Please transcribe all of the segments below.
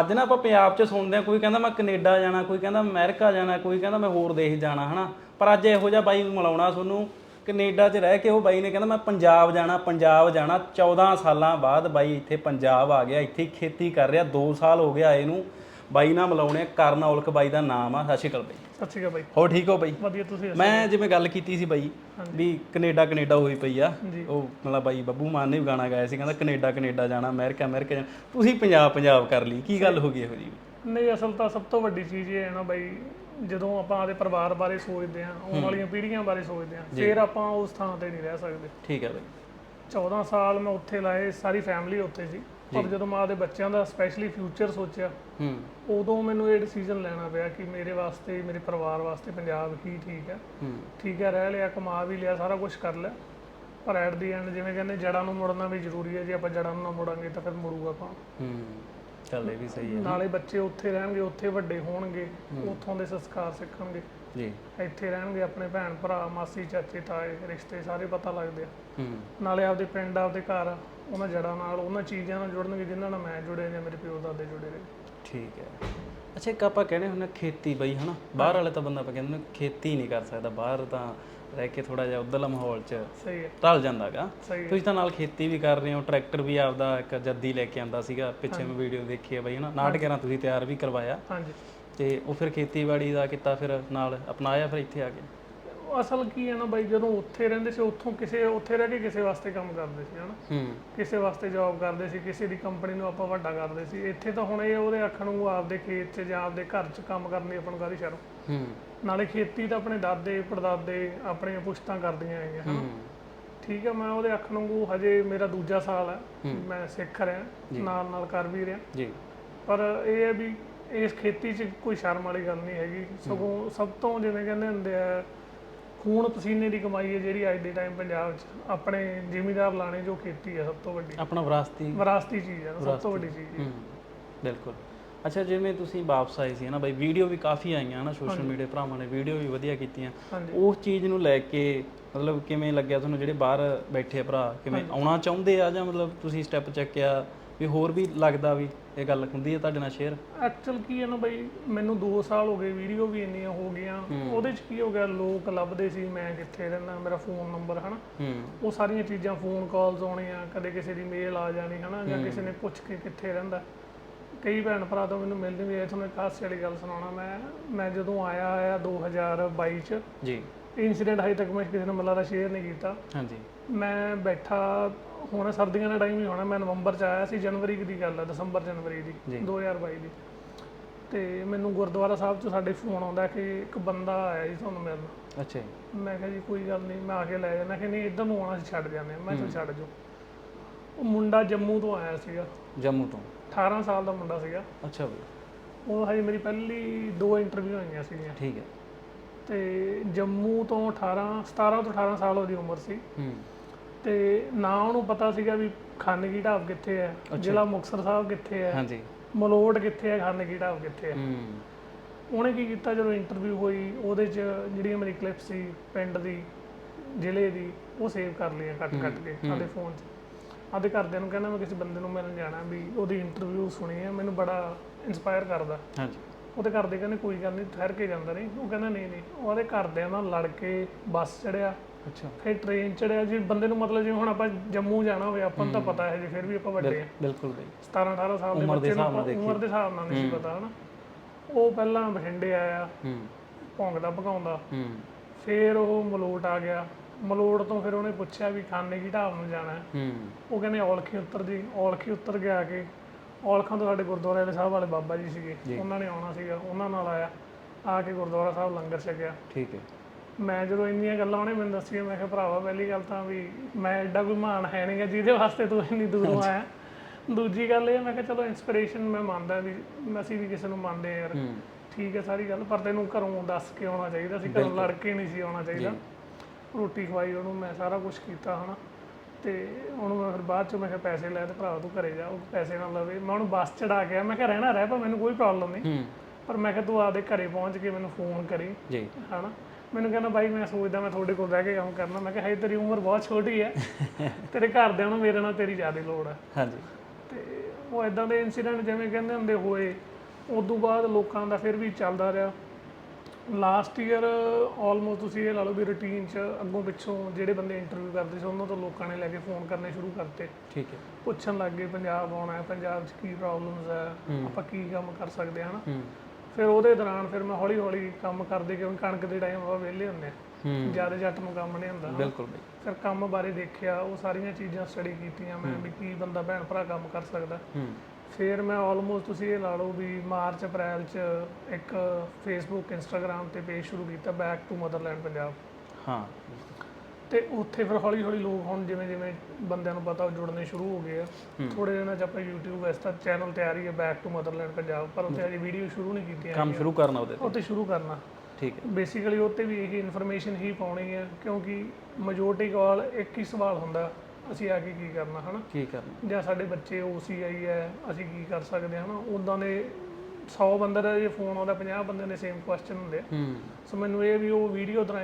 ਅੱਜ ਨਾ ਆਪਾਂ ਪੰਜਾਬ 'ਚ ਸੁਣਦੇ ਆ ਕੋਈ ਕਹਿੰਦਾ ਮੈਂ ਕੈਨੇਡਾ ਜਾਣਾ, ਕੋਈ ਕਹਿੰਦਾ ਅਮਰੀਕਾ ਜਾਣਾ, ਕੋਈ ਕਹਿੰਦਾ ਮੈਂ ਹੋਰ ਦੇਸ਼ ਜਾਣਾ, ਹਨਾ? ਪਰ ਅੱਜ ਇਹੋ ਜਿਹਾ ਬਾਈ ਮਿਲਾਉਣਾ ਤੁਹਾਨੂੰ, ਕੈਨੇਡਾ 'ਚ ਰਹਿ ਕੇ ਉਹ ਬਾਈ ਨੇ ਕਹਿੰਦਾ ਮੈਂ ਪੰਜਾਬ ਜਾਣਾ ਪੰਜਾਬ ਜਾਣਾ 14 ਸਾਲਾਂ ਬਾਅਦ ਬਾਈ ਇੱਥੇ ਪੰਜਾਬ ਆ ਗਿਆ, ਇੱਥੇ ਖੇਤੀ ਕਰ ਰਿਹਾ 2 ਸਾਲ ਹੋ ਗਿਆ ਇਹਨੂੰ ਬਾਈ ਨਾਲ ਮਿਲਾਉਣੇ ਕਰਨ ਔਲਖ ਬਾਈ ਦਾ ਨਾਮ ਆ, ਸਤਿ ਸ਼੍ਰੀ ਅਕਾਲ ਬਾਈ। ਸਤਿ ਸ਼੍ਰੀ ਅਕਾਲ ਬਾਈ। ਹੋ ਠੀਕ ਹੋ ਬਾਈ? ਵਧੀਆ ਤੁਸੀਂ ਦੱਸੋ? ਮੈਂ ਜਿਵੇਂ ਗੱਲ ਕੀਤੀ ਸੀ ਬਾਈ ਵੀ ਕੈਨੇਡਾ ਕੈਨੇਡਾ ਹੋਈ ਪਈ ਆ। ਉਹ ਮਤਲਬ ਬਾਈ ਬੱਬੂ ਮਾਨ ਨੇ ਵੀ ਗਾਣਾ ਗਾਇਆ ਸੀ ਕਹਿੰਦਾ ਕੈਨੇਡਾ ਕੈਨੇਡਾ ਜਾਣਾ ਅਮਰੀਕਾ ਅਮਰੀਕਾ ਜਾਣਾ। ਤੁਸੀਂ ਪੰਜਾਬ ਪੰਜਾਬ ਕਰ ਲਈ ਕੀ ਗੱਲ ਹੋ ਗਈ ਇਹੋ ਜੀ ਨਹੀਂ ਅਸਲ ਤਾਂ ਸਭ ਤੋਂ ਵੱਡੀ ਚੀਜ਼ ਇਹ ਹੈ ਨਾ ਬਾਈ ਜਦੋਂ ਆਪਾਂ ਆਪਦੇ ਪਰਿਵਾਰ ਬਾਰੇ ਸੋਚਦੇ ਹਾਂ ਆਉਣ ਵਾਲੀਆਂ ਪੀੜ੍ਹੀਆਂ ਬਾਰੇ ਸੋਚਦੇ ਹਾਂ ਫਿਰ ਆਪਾਂ ਉਸ ਥਾਂ ਤੇ ਨਹੀਂ ਰਹਿ ਸਕਦੇ। ਠੀਕ ਹੈ ਬਾਈ। 14 ਸਾਲ ਮੈਂ ਉੱਥੇ ਲਾਏ ਸਾਰੀ ਫੈਮਿਲੀ ਉੱਥੇ ਸੀ। ਪਰ ਜਦੋਂ ਮੈਂ ਆਪਦੇ ਬੱਚਿਆਂ ਦਾ ਸਪੈਸ਼ਲੀ ਫਿਊਚਰ ਸੋਚਿਆ ਹੂੰ। ਉਦੋਂ ਮੈਨੂੰ ਇਹ ਡਿਸੀਜਨ ਲੈਣਾ ਪਿਆ ਕਿ ਮੇਰੇ ਵਾਸਤੇ ਮੇਰੇ ਪਰਿਵਾਰ ਵਾਸਤੇ ਪੰਜਾਬ ਹੀ ਠੀਕ ਹੈ। ਹੂੰ। ਠੀਕ ਹੈ ਰਹਿ ਲਿਆ ਕਮਾ ਵੀ ਲਿਆ ਸਾਰਾ ਕੁਝ ਕਰ ਲਿਆ। ਪਰ ਐਟ ਦੀ ਐਂਡ ਜਿਵੇਂ ਕਹਿੰਦੇ ਜੜਾਂ ਨੂੰ ਮੁੜਨਾ ਵੀ ਜ਼ਰੂਰੀ ਹੈ। ਜੇ ਆਪਾਂ ਜੜਾਂ ਨੂੰ ਨਾ ਮੁੜਾਂਗੇ ਤਾਂ ਫਿਰ ਮੁੜੂਗਾ ਕੌਣ? ਹੂੰ। ਚੱਲ ਇਹ ਵੀ ਸਹੀ ਹੈ ਨਾਲੇ ਬੱਚੇ ਉੱਥੇ ਰਹਿਣਗੇ ਉੱਥੇ ਵੱਡੇ ਹੋਣਗੇ ਉੱਥੋਂ ਦੇ ਸੰਸਕਾਰ ਸਿੱਖਣਗੇ। ਜੀ। ਇੱਥੇ ਰਹਿਣਗੇ ਆਪਣੇ ਭੈਣ ਭਰਾ ਮਾਸੀ ਚਾਚੇ ਤਾਏ ਰਿਸ਼ਤੇ ਸਾਰੇ ਪਤਾ ਲੱਗਦੇ ਆ। ਹੂੰ। ਨਾਲੇ ਆਪਦੇ ਪਿੰਡ ਆਪਦੇ ਘਰ ਉਹਨਾਂ ਜੜਾਂ ਨਾਲ ਉਹਨਾਂ ਚੀਜ਼ਾਂ ਨਾਲ ਜੁੜਨਗੇ ਜਿਨ੍ਹਾਂ ਨਾਲ ਮੈਂ ਜੁੜਿਆ ਜਾਂ ਮੇਰੇ ਪਿਓ ਦਾਦੇ ਜੁੜੇ ਰਹੇ। ਠੀਕ ਹੈ। ਅੱਛਾ ਇੱਕ ਆਪਾਂ ਕਹਿੰਦੇ ਹੁੰਦੇ ਖੇਤੀ ਬਈ ਹਨਾ? ਬਾਹਰ ਵਾਲੇ ਤਾਂ ਬੰਦਾ ਆਪਾਂ ਕਹਿੰਦੇ ਨੇ ਖੇਤੀ ਨਹੀਂ ਕਰ ਸਕਦਾ ਬਾਹਰ ਤਾਂ ਰਹਿ ਕੇ ਥੋੜਾ ਜਿਹਾ ਉਧਰਲਾ ਮਾਹੌਲ 'ਚ ਸਹੀ ਹੈ। ਜਾਂਦਾਗਾ। ਸਹੀ ਹੈ। ਤੁਸੀਂ ਤਾਂ ਨਾਲ ਖੇਤੀ ਵੀ ਕਰ ਰਹੇ ਹੋ ਟਰੈਕਟਰ ਵੀ ਆਪਦਾ ਇੱਕ ਜੱਦੀ ਲੈ ਕੇ ਆਂਦਾ ਸੀਗਾ ਪਿੱਛੇ ਮੈਂ ਵੀਡੀਓ ਦੇਖੀ ਹੈ ਬਈ ਹਨਾ? ਨਾਟਕਾਂ ਤੁਸੀਂ ਤਿਆਰ ਵੀ ਕਰਵਾਇਆ। ਹਾਂਜੀ। ਤੇ ਉਹ ਫਿਰ ਖੇਤੀਬਾੜੀ ਦਾ ਕੀਤਾ ਫਿਰ ਨਾਲ ਅਪਣਾਇਆ ਫਿਰ ਇੱਥੇ ਆ ਕੇ? ਅਸਲ ਕੀ ਹੈ ਨਾ ਬਾਈ ਜਦੋਂ ਉੱਥੇ ਰਹਿੰਦੇ ਸੀ ਉੱਥੋਂ ਕਿਸੇ ਉੱਥੇ ਰਹਿ ਕੇ ਕਿਸੇ ਵਾਸਤੇ ਕੰਮ ਕਰਦੇ ਸੀ ਹਨਾ? ਹੂੰ। ਕਿਸੇ ਵਾਸਤੇ ਜੌਬ ਕਰਦੇ ਸੀ ਕਿਸੇ ਦੀ ਕੰਪਨੀ ਨੂੰ ਆਪਾਂ ਵੱਡਾ ਕਰਦੇ ਸੀ। ਇੱਥੇ ਤਾਂ ਹੁਣ ਇਹ ਉਹਦੇ ਆਖਣ ਨੂੰ ਆਪਦੇ ਖੇਤ 'ਚ ਜਾਂ ਆਪਦੇ ਘਰ 'ਚ ਕੰਮ ਕਰਨ ਦੀ ਆਪਾਂ ਨੂੰ ਕਾਹਦੀ ਸ਼ਰਮ। ਹੂੰ। ਨਾਲੇ ਖੇਤੀ ਤਾਂ ਆਪਣੇ ਦਾਦੇ ਪੜਦਾਦੇ ਆਪਣੀਆਂ ਪੁਸ਼ਤਾਂ ਕਰਦੀਆਂ ਆਈਆਂ ਹਨਾ? ਠੀਕ ਹੈ ਮੈਂ ਉਹਦੇ ਆਖਣ ਨੂੰ ਹਜੇ ਮੇਰਾ ਦੂਜਾ ਸਾਲ ਹੈ। ਮੈਂ ਸਿੱਖ ਰਿਹਾ ਨਾਲ ਨਾਲ ਕਰ ਵੀ ਰਿਹਾ। ਜੀ। ਪਰ ਇਹ ਹੈ ਵੀ ਇਸ ਖੇਤੀ 'ਚ ਕੋਈ ਸ਼ਰਮ ਵਾਲੀ ਗੱਲ ਨਹੀਂ ਹੈਗੀ। ਸਗੋਂ ਸਭ ਤੋਂ ਜਿਵੇਂ ਕਹਿੰਦੇ ਹੁੰਦੇ ਆ ਖੂਨ ਪਸੀਨੇ ਦੀ ਕਮਾਈ ਹੈ ਜਿਹੜੀ ਅੱਜ ਦੇ ਟਾਈਮ ਪੰਜਾਬ 'ਚ ਆਪਣੇ ਜ਼ਿਮੀਦਾਰ ਲਾਣੇ ਜੋ ਖੇਤੀ ਹੈ ਸਭ ਤੋਂ ਵੱਡੀ। ਆਪਣਾ ਵਿਰਾਸਤੀ ਵਿਰਾਸਤੀ ਚੀਜ਼ ਹੈ ਸਭ ਤੋਂ ਵੱਡੀ ਚੀਜ਼ ਹੂੰ। ਬਿਲਕੁਲ। ਅੱਛਾ ਜਿਵੇਂ ਤੁਸੀਂ ਵਾਪਸ ਆਏ ਸੀ ਨਾ ਬਾਈ ਵੀਡੀਓ ਵੀ ਕਾਫੀ ਆਈਆਂ ਨਾ ਸੋਸ਼ਲ ਮੀਡੀਆ ਭਰਾਵਾਂ ਨੇ ਵੀਡੀਓ ਵੀ ਵਧੀਆ ਕੀਤੀਆਂ। ਹਾਂਜੀ। ਉਸ ਚੀਜ਼ ਨੂੰ ਲੈ ਕੇ ਮਤਲਬ ਕਿਵੇਂ ਲੱਗਿਆ ਤੁਹਾਨੂੰ ਜਿਹੜੇ ਬਾਹਰ ਬੈਠੇ ਆ ਭਰਾ? ਕਿਵੇਂ ਆਉਣਾ ਚਾਹੁੰਦੇ ਆ ਜਾਂ ਮਤਲਬ ਤੁਸੀਂ ਸਟੈਪ ਚੱਕਿਆ ਵੀ ਹੋਰ ਵੀ ਲੱਗਦਾ ਵੀ ਇਹ ਗੱਲ ਹੁੰਦੀ ਹੈ ਤੁਹਾਡੇ ਨਾਲ ਸ਼ੇਅਰ ਐਕਚੁਅਲ ਕੀ ਹੈ ਨਾ ਬਈ ਮੈਨੂੰ 2 ਸਾਲ ਹੋ ਗਏ ਵੀਡੀਓ ਵੀ ਇੰਨੀਆਂ ਹੋ ਗਈਆਂ। ਉਹਦੇ 'ਚ ਕੀ ਹੋ ਗਿਆ ਲੋਕ ਲੱਭਦੇ ਸੀ ਮੈਂ ਕਿੱਥੇ ਰਹਿੰਦਾ ਮੇਰਾ ਫੋਨ ਨੰਬਰ ਹਨਾ? ਉਹ ਸਾਰੀਆਂ ਚੀਜ਼ਾਂ ਫੋਨ ਕਾਲਸ ਆਉਣੀਆਂ ਕਦੇ ਕਿਸੇ ਦੀ ਮੇਲ ਆ ਜਾਣੀ ਹਨਾ? ਜਾਂ ਕਿਸੇ ਨੇ ਪੁੱਛ ਕੇ ਕਿੱਥੇ ਰਹਿੰਦਾ। ਕਈ ਭੈਣ ਭਰਾ ਤੋਂ ਮੈਨੂੰ ਮਿਲਦੇ ਵੀ ਆਏ ਤੁਹਾਨੂੰ ਇੱਕ ਹਾਸੇ ਵਾਲੀ ਗੱਲ ਸੁਣਾਉਣਾ ਮੈਂ ਮੈਂ ਜਦੋਂ ਆਇਆ ਆਇਆ 2022 ਚ ਜੀ। ਇਨਸੀਡੈਂਟ ਹਜੇ ਤੱਕ ਮੈਂ ਕਿਸੇ ਨੂੰ ਮੱਲਾ ਦਾ ਸ਼ੇਅਰ ਨਹੀਂ ਕੀਤਾ। ਹਾਂਜੀ। ਮੈਂ ਬੈਠਾ ਹੁਣ ਸਰਦੀਆਂ ਦਾ ਟਾਈਮ ਹੀ ਹੋਣਾ ਮੈਂ ਨਵੰਬਰ ਚ ਆਇਆ ਸੀ ਜਨਵਰੀ ਦੀ ਗੱਲ ਹੈ ਦਸੰਬਰ ਜਨਵਰੀ ਦੀ 2022 ਦੀ ਤੇ ਮੈਨੂੰ ਗੁਰਦੁਆਰਾ ਸਾਹਿਬ ਚ ਸਾਡੇ ਫੋਨ ਆਉਂਦਾ ਕਿ ਇੱਕ ਬੰਦਾ ਆਇਆ ਜੀ ਤੁਹਾਨੂੰ ਮਿਲਣ। ਅੱਛਾ ਜੀ। ਮੈਂ ਕਿਹਾ ਜੀ ਕੋਈ ਗੱਲ ਨਹੀਂ ਮੈਂ ਆ ਕੇ ਲੈ ਜਾਣਾ ਕਿ ਨਹੀਂ ਇੱਧਰ ਨੂੰ ਆਉਣਾ ਸੀ ਛੱਡ ਜਾਂਦੇ। ਮੈਂ ਕਿਹਾ ਛੱਡ ਜੋ ਉਹ ਮੁੰਡਾ ਜੰਮੂ ਤੋਂ ਆਇਆ ਸੀਗਾ। ਜੰਮੂ ਤੋਂ? 18 ਸਾਲ ਦਾ ਮੁੰਡਾ ਸੀਗਾ। ਅੱਛਾ ਬਈ। ਉਹ ਹਜੇ ਮੇਰੀ ਪਹਿਲੀ ਦੋ ਇੰਟਰਵਿਊ ਹੋਈਆਂ ਸੀਗੀਆਂ। ਠੀਕ ਹੈ। ਤੇ ਜੰਮੂ ਤੋਂ 18 17 ਤੋਂ 18 ਸਾਲ ਉਹਦੀ ਉਮਰ ਸੀ। ਹੂੰ। ਤੇ ਨਾ ਉਹਨੂੰ ਪਤਾ ਸੀਗਾ ਵੀ ਖਾਨਗੀ ਢਾਬ ਕਿੱਥੇ ਹੈ ਜ਼ਿਲ੍ਹਾ ਮੁਕਤਸਰ ਸਾਹਿਬ ਕਿੱਥੇ ਹੈ ਹਾਂਜੀ। ਮਲੋਟ ਕਿੱਥੇ ਹੈ ਖਾਨਗੀ ਢਾਬ ਕਿੱਥੇ ਹੈ। ਹੂੰ। ਉਹਨੇ ਕੀ ਕੀਤਾ ਜਦੋਂ ਇੰਟਰਵਿਊ ਹੋਈ ਉਹਦੇ 'ਚ ਜਿਹੜੀ ਮੇਰੀ ਕਲਿੱਪ ਸੀ ਪਿੰਡ ਦੀ ਜ਼ਿਲ੍ਹੇ ਦੀ ਉਹ ਸੇਵ ਕਰ ਲਈਆਂ ਕੱਟ ਕੱਟ ਕੇ ਸਾਡੇ ਫੋਨ 'ਚ। ਆਦੇ ਘਰਦਿਆਂ ਨੂੰ ਕਹਿੰਦਾ ਮੈਂ ਕਿਸੇ ਬੰਦੇ ਨੂੰ ਮਿਲਣ ਜਾਣਾ ਵੀ ਉਹਦੀ ਇੰਟਰਵਿਊ ਸੁਣੀ ਹੈ ਮੈਨੂੰ ਬੜਾ ਇਨਸਪਾਇਰ ਕਰਦਾ। ਹਾਂਜੀ। ਉਹਦੇ ਘਰਦੇ ਕਹਿੰਦੇ ਕੋਈ ਗੱਲ ਨਹੀਂ ਠਹਿਰ ਕੇ ਜਾਂਦਾ ਨਹੀਂ ਉਹ ਕਹਿੰਦਾ ਨਹੀਂ ਨਹੀਂ। ਉਹਦੇ ਘਰਦਿਆਂ ਨਾਲ ਲੜ ਕੇ ਬੱਸ ਚੜਿਆ ਅੱਛਾ। ਫਿਰ ਟ੍ਰੇਨ ਚੜਿਆ ਜੀ ਬੰਦੇ ਨੂੰ ਮਤਲਬ ਜਿਵੇਂ ਹੁਣ ਆਪਾਂ ਜੰਮੂ ਜਾਣਾ ਹੋਵੇ ਆਪਾਂ ਨੂੰ ਤਾਂ ਪਤਾ ਹੈ ਜੀ ਫਿਰ ਵੀ ਆਪਾਂ ਵੱਡੇ ਆ। ਬਿਲਕੁਲ ਬਈ। 17 18 ਸਾਲ ਦੇ ਉਮਰ ਦੇ ਬੱਚੇ ਨੂੰ ਹਿਸਾਬ ਨਾਲ ਆਪਾਂ ਉਮਰ ਦੇ ਹਿਸਾਬ ਨਾਲ ਨਹੀਂ ਪਤਾ ਹਨਾ। ਉਹ ਪਹਿਲਾਂ ਬਠਿੰਡੇ ਆਇਆ। ਹੂੰ। ਭੌਂਕਦਾ ਭਗਾਉਂਦਾ ਹੂੰ। ਫਿਰ ਉਹ ਮਲੋਟ ਆ ਗਿਆ। ਮਲੋਟ ਤੋਂ ਫਿਰ ਉਹਨੇ ਪੁੱਛਿਆ ਵੀ ਖਾਨੇ ਕੀ ਢਾਬ ਨੂੰ ਜਾਣਾ। ਹੈ। ਹੂੰ ਉਹ ਕਹਿੰਦੇ ਔਲਖੀ ਉੱਤਰ ਜੀ ਔਲਖੀ ਉੱਤਰ ਕੇ ਆ ਕੇ। ਔਲਖਾਂ ਤੋਂ ਸਾਡੇ ਗੁਰਦੁਆਰੇ ਵਾਲੇ ਸਾਹਿਬ ਵਾਲੇ ਬਾਬਾ ਜੀ ਸੀਗੇ। ਉਹਨਾਂ ਨੇ ਆਉਣਾ ਸੀਗਾ ਉਹਨਾਂ ਨਾਲ ਆਇਆ। ਆ ਕੇ ਗੁਰਦੁਆਰਾ ਸਾਹਿਬ ਲੰਗਰ ਛਕਿਆ। ਠੀਕ ਹੈ। ਮੈਂ ਜਦੋਂ ਇੰਨੀਆਂ ਗੱਲਾਂ ਉਹਨੇ ਮੈਨੂੰ ਦੱਸੀਆਂ ਮੈਂ ਕਿਹਾ ਭਰਾਵਾ ਪਹਿਲੀ ਗੱਲ ਤਾਂ ਵੀ ਮੈਂ ਐਡਾ ਕੋਈ ਮਾਨ ਹੈ ਨਹੀਂਗਾ ਜਿਹਦੇ ਵਾਸਤੇ ਤੂੰ ਇੰਨੀ ਦੂਰੋਂ ਆਇਆ। ਦੂਜੀ ਗੱਲ ਇਹ ਮੈਂ ਕਿਹਾ ਚਲੋ ਇਨਸਪੀਰੇਸ਼ਨ ਮੈਂ ਮੰਨਦਾ ਵੀ ਅਸੀਂ ਵੀ ਕਿਸੇ ਨੂੰ ਮੰਨਦੇ ਆ ਯਾਰ। ਠੀਕ ਹੈ ਸਾਰੀ ਗੱਲ ਪਰ ਤੈਨੂੰ ਘਰੋਂ ਦੱਸ ਕੇ ਆਉਣਾ ਚਾਹੀਦਾ ਸੀ ਘਰੋਂ ਲੜ ਕੇ ਨਹੀਂ ਸੀ ਆਉਣਾ ਚਾਹੀਦਾ। ਰੋਟੀ ਖਵਾਈ ਉਹਨੂੰ ਮੈਂ ਸਾਰਾ ਕੁਝ ਕੀਤਾ ਹਨਾ। ਤੇ ਉਹਨੂੰ ਮੈਂ ਫਿਰ ਬਾਅਦ ਚ ਮੈਂ ਕਿਹਾ ਪੈਸੇ ਲੈ ਤੇ ਭਰਾ ਤੂੰ ਘਰੇ ਜਾ ਉਹ ਪੈਸੇ ਨਾ ਲਵੇ। ਮੈਂ ਉਹਨੂੰ ਬੱਸ ਚੜਾ ਗਿਆ ਮੈਂ ਕਿਹਾ ਰਹਿਣਾ ਰਹਿ ਪਰ ਮੈਨੂੰ ਕੋਈ ਪ੍ਰੋਬਲਮ ਨਹੀਂ। ਪਰ ਮੈਂ ਕਿਹਾ ਤੂੰ ਆਪਦੇ ਘਰੇ ਪਹੁੰਚ ਕੇ ਮੈਨੂੰ ਫੋਨ ਕਰੀ। ਜੀ। ਹਨਾ। ਮੈਨੂੰ ਕਹਿੰਦਾ ਬਾਈ ਮੈਂ ਸੋਚਦਾ ਮੈਂ ਤੁਹਾਡੇ ਕੋਲ ਰਹਿ ਕੇ ਕੰਮ ਕਰਨਾ। ਮੈਂ ਕਿਹਾ ਹਜੇ ਤੇਰੀ ਉਮਰ ਬਹੁਤ ਛੋਟੀ ਹੈ। ਤੇਰੇ ਘਰਦਿਆਂ ਨੂੰ ਮੇਰੇ ਨਾਲ ਤੇਰੀ ਜ਼ਿਆਦਾ ਲੋੜ ਹੈ। ਹਾਂਜੀ। ਤੇ ਉਹ ਇਦਾਂ ਦੇ ਇਨਸੀਡੈਂਟ ਜਿਵੇਂ ਕਹਿੰਦੇ ਹੁੰਦੇ ਹੋਏ ਉਸ ਤੋਂ ਬਾਅਦ ਲੋਕਾਂ ਦਾ ਫਿਰ ਵੀ ਚੱਲਦਾ ਰਿਹਾ। ਲਾਸਟ ਈਅਰ ਆਲਮੋਸਟ ਤੁਸੀਂ ਇਹ ਲਾ ਲਓ ਵੀ ਰੂਟੀਨ 'ਚ ਅੱਗੋਂ ਪਿੱਛੋਂ ਜਿਹੜੇ ਬੰਦੇ ਇੰਟਰਵਿਊ ਕਰਦੇ ਸੀ ਉਹਨਾਂ ਤੋਂ ਲੋਕਾਂ ਨੇ ਲੈ ਕੇ ਫੋਨ ਕਰਨੇ ਸ਼ੁਰੂ ਕਰਤੇ। ਠੀਕ ਹੈ। ਪੁੱਛਣ ਲੱਗ ਗਏ ਪੰਜਾਬ ਆਉਣਾ ਹੈ ਪੰਜਾਬ 'ਚ ਕੀ ਪ੍ਰੋਬਲਮਸ ਹੈ? ਆਪਾਂ ਕੀ ਕੰਮ ਕਰ ਸਕਦੇ ਹਾਂ ਹਨਾ? ਹੂੰ। ਫਿਰ ਉਹਦੇ ਦੌਰਾਨ ਫਿਰ ਮੈਂ ਹੌਲੀ ਹੌਲੀ ਕੰਮ ਕਰਦੇ ਕਿਉਂਕਿ ਕਣਕ ਦੇ ਟਾਈਮ ਆਪਾਂ ਵਿਹਲੇ ਹੁੰਦੇ ਆ। ਜ਼ਿਆਦਾ ਜੱਟ ਨੂੰ ਕੰਮ ਨਹੀਂ ਹੁੰਦਾ। ਹਨਾ। ਬਿਲਕੁਲ ਬਈ। ਫਿਰ ਕੰਮ ਬਾਰੇ ਦੇਖਿਆ ਉਹ ਸਾਰੀਆਂ ਚੀਜ਼ਾਂ ਸਟੱਡੀ ਕੀਤੀਆਂ ਮੈਂ ਵੀ ਕੀ ਬੰਦਾ ਭੈਣ ਭਰਾ ਕੰਮ ਕਰ ਸਕਦਾ। ਫਿਰ ਮੈਂ ਆਲਮੋਸਟ ਤੁਸੀਂ ਇਹ ਲਾ ਲਓ ਵੀ ਮਾਰਚ ਅਪ੍ਰੈਲ ਚ ਇੱਕ ਫੇਸਬੁੱਕ ਇੰਸਟਾਗ੍ਰam ਤੇ ਪੇਜ ਸ਼ੁਰੂ ਕੀਤਾ ਬੈਕ ਟੂ ਮਦਰਲੈਂਡ ਪੰਜਾਬ। ਹਾਂ। ਤੇ ਉੱਥੇ ਫਿਰ ਹੌਲੀ ਹੌਲੀ ਲੋਕ ਹੁਣ ਜਿਵੇਂ ਜਿਵੇਂ ਬੰਦਿਆਂ ਨੂੰ ਪਤਾ ਜੁੜਨੇ ਸ਼ੁਰੂ ਹੋ ਗਏ ਆ ਥੋੜੇ ਦਿਨਾਂ ਚ ਆਪਾਂ YouTube ਇਸ ਤਾਂ ਚੈਨਲ ਤਿਆਰ ਹੀ ਹੈ ਬੈਕ ਟੂ ਮਦਰਲੈਂਡ ਪੰਜਾਬ ਪਰ ਉੱਥੇ ਅਜੇ ਵੀਡੀਓ ਸ਼ੁਰੂ ਨਹੀਂ ਕੀਤੀਆਂ ਕੰਮ ਸ਼ੁਰੂ ਕਰਨਾ ਉਹਦੇ ਤੇ। ਉੱਥੇ ਸ਼ੁਰੂ ਕਰਨਾ। ਠੀਕ ਹੈ। ਬੇਸਿਕਲੀ ਉੱਤੇ ਵੀ ਇਹੀ ਇਨਫੋਰਮੇਸ਼ਨ ਹੀ ਪਾਉਣੀ ਹੈ ਕਿਉਂਕਿ ਮੈਜੋਰਟੀ ਕਾਲ ਇੱਕ ਹੀ ਸਵਾਲ ਹੁੰਦਾ ਅਸੀਂ ਆ ਕੇ ਕੀ ਕਰਨਾ ਹਨਾ? ਕੀ ਕਰਨਾ? ਜਾਂ ਸਾਡੇ ਬੱਚੇ OCI ਹੈ ਅਸੀਂ ਕੀ ਕਰ ਸਕਦੇ ਹਾਂ ਹਨਾ? ਉਦਾਂ ਦੇ 100 ਬੰਦੇ ਦਾ ਜੇ ਫੋਨ ਆਉਂਦਾ 50 ਬੰਦੇ ਦੇ ਸੇਮ ਕੁਐਸਚਨ ਹੁੰਦੇ ਆ। ਹੂੰ। ਸੋ ਮੈਨੂੰ ਇਹ ਵੀ ਉਹ ਵੀਡੀਓ ਤਰ੍ਹਾਂ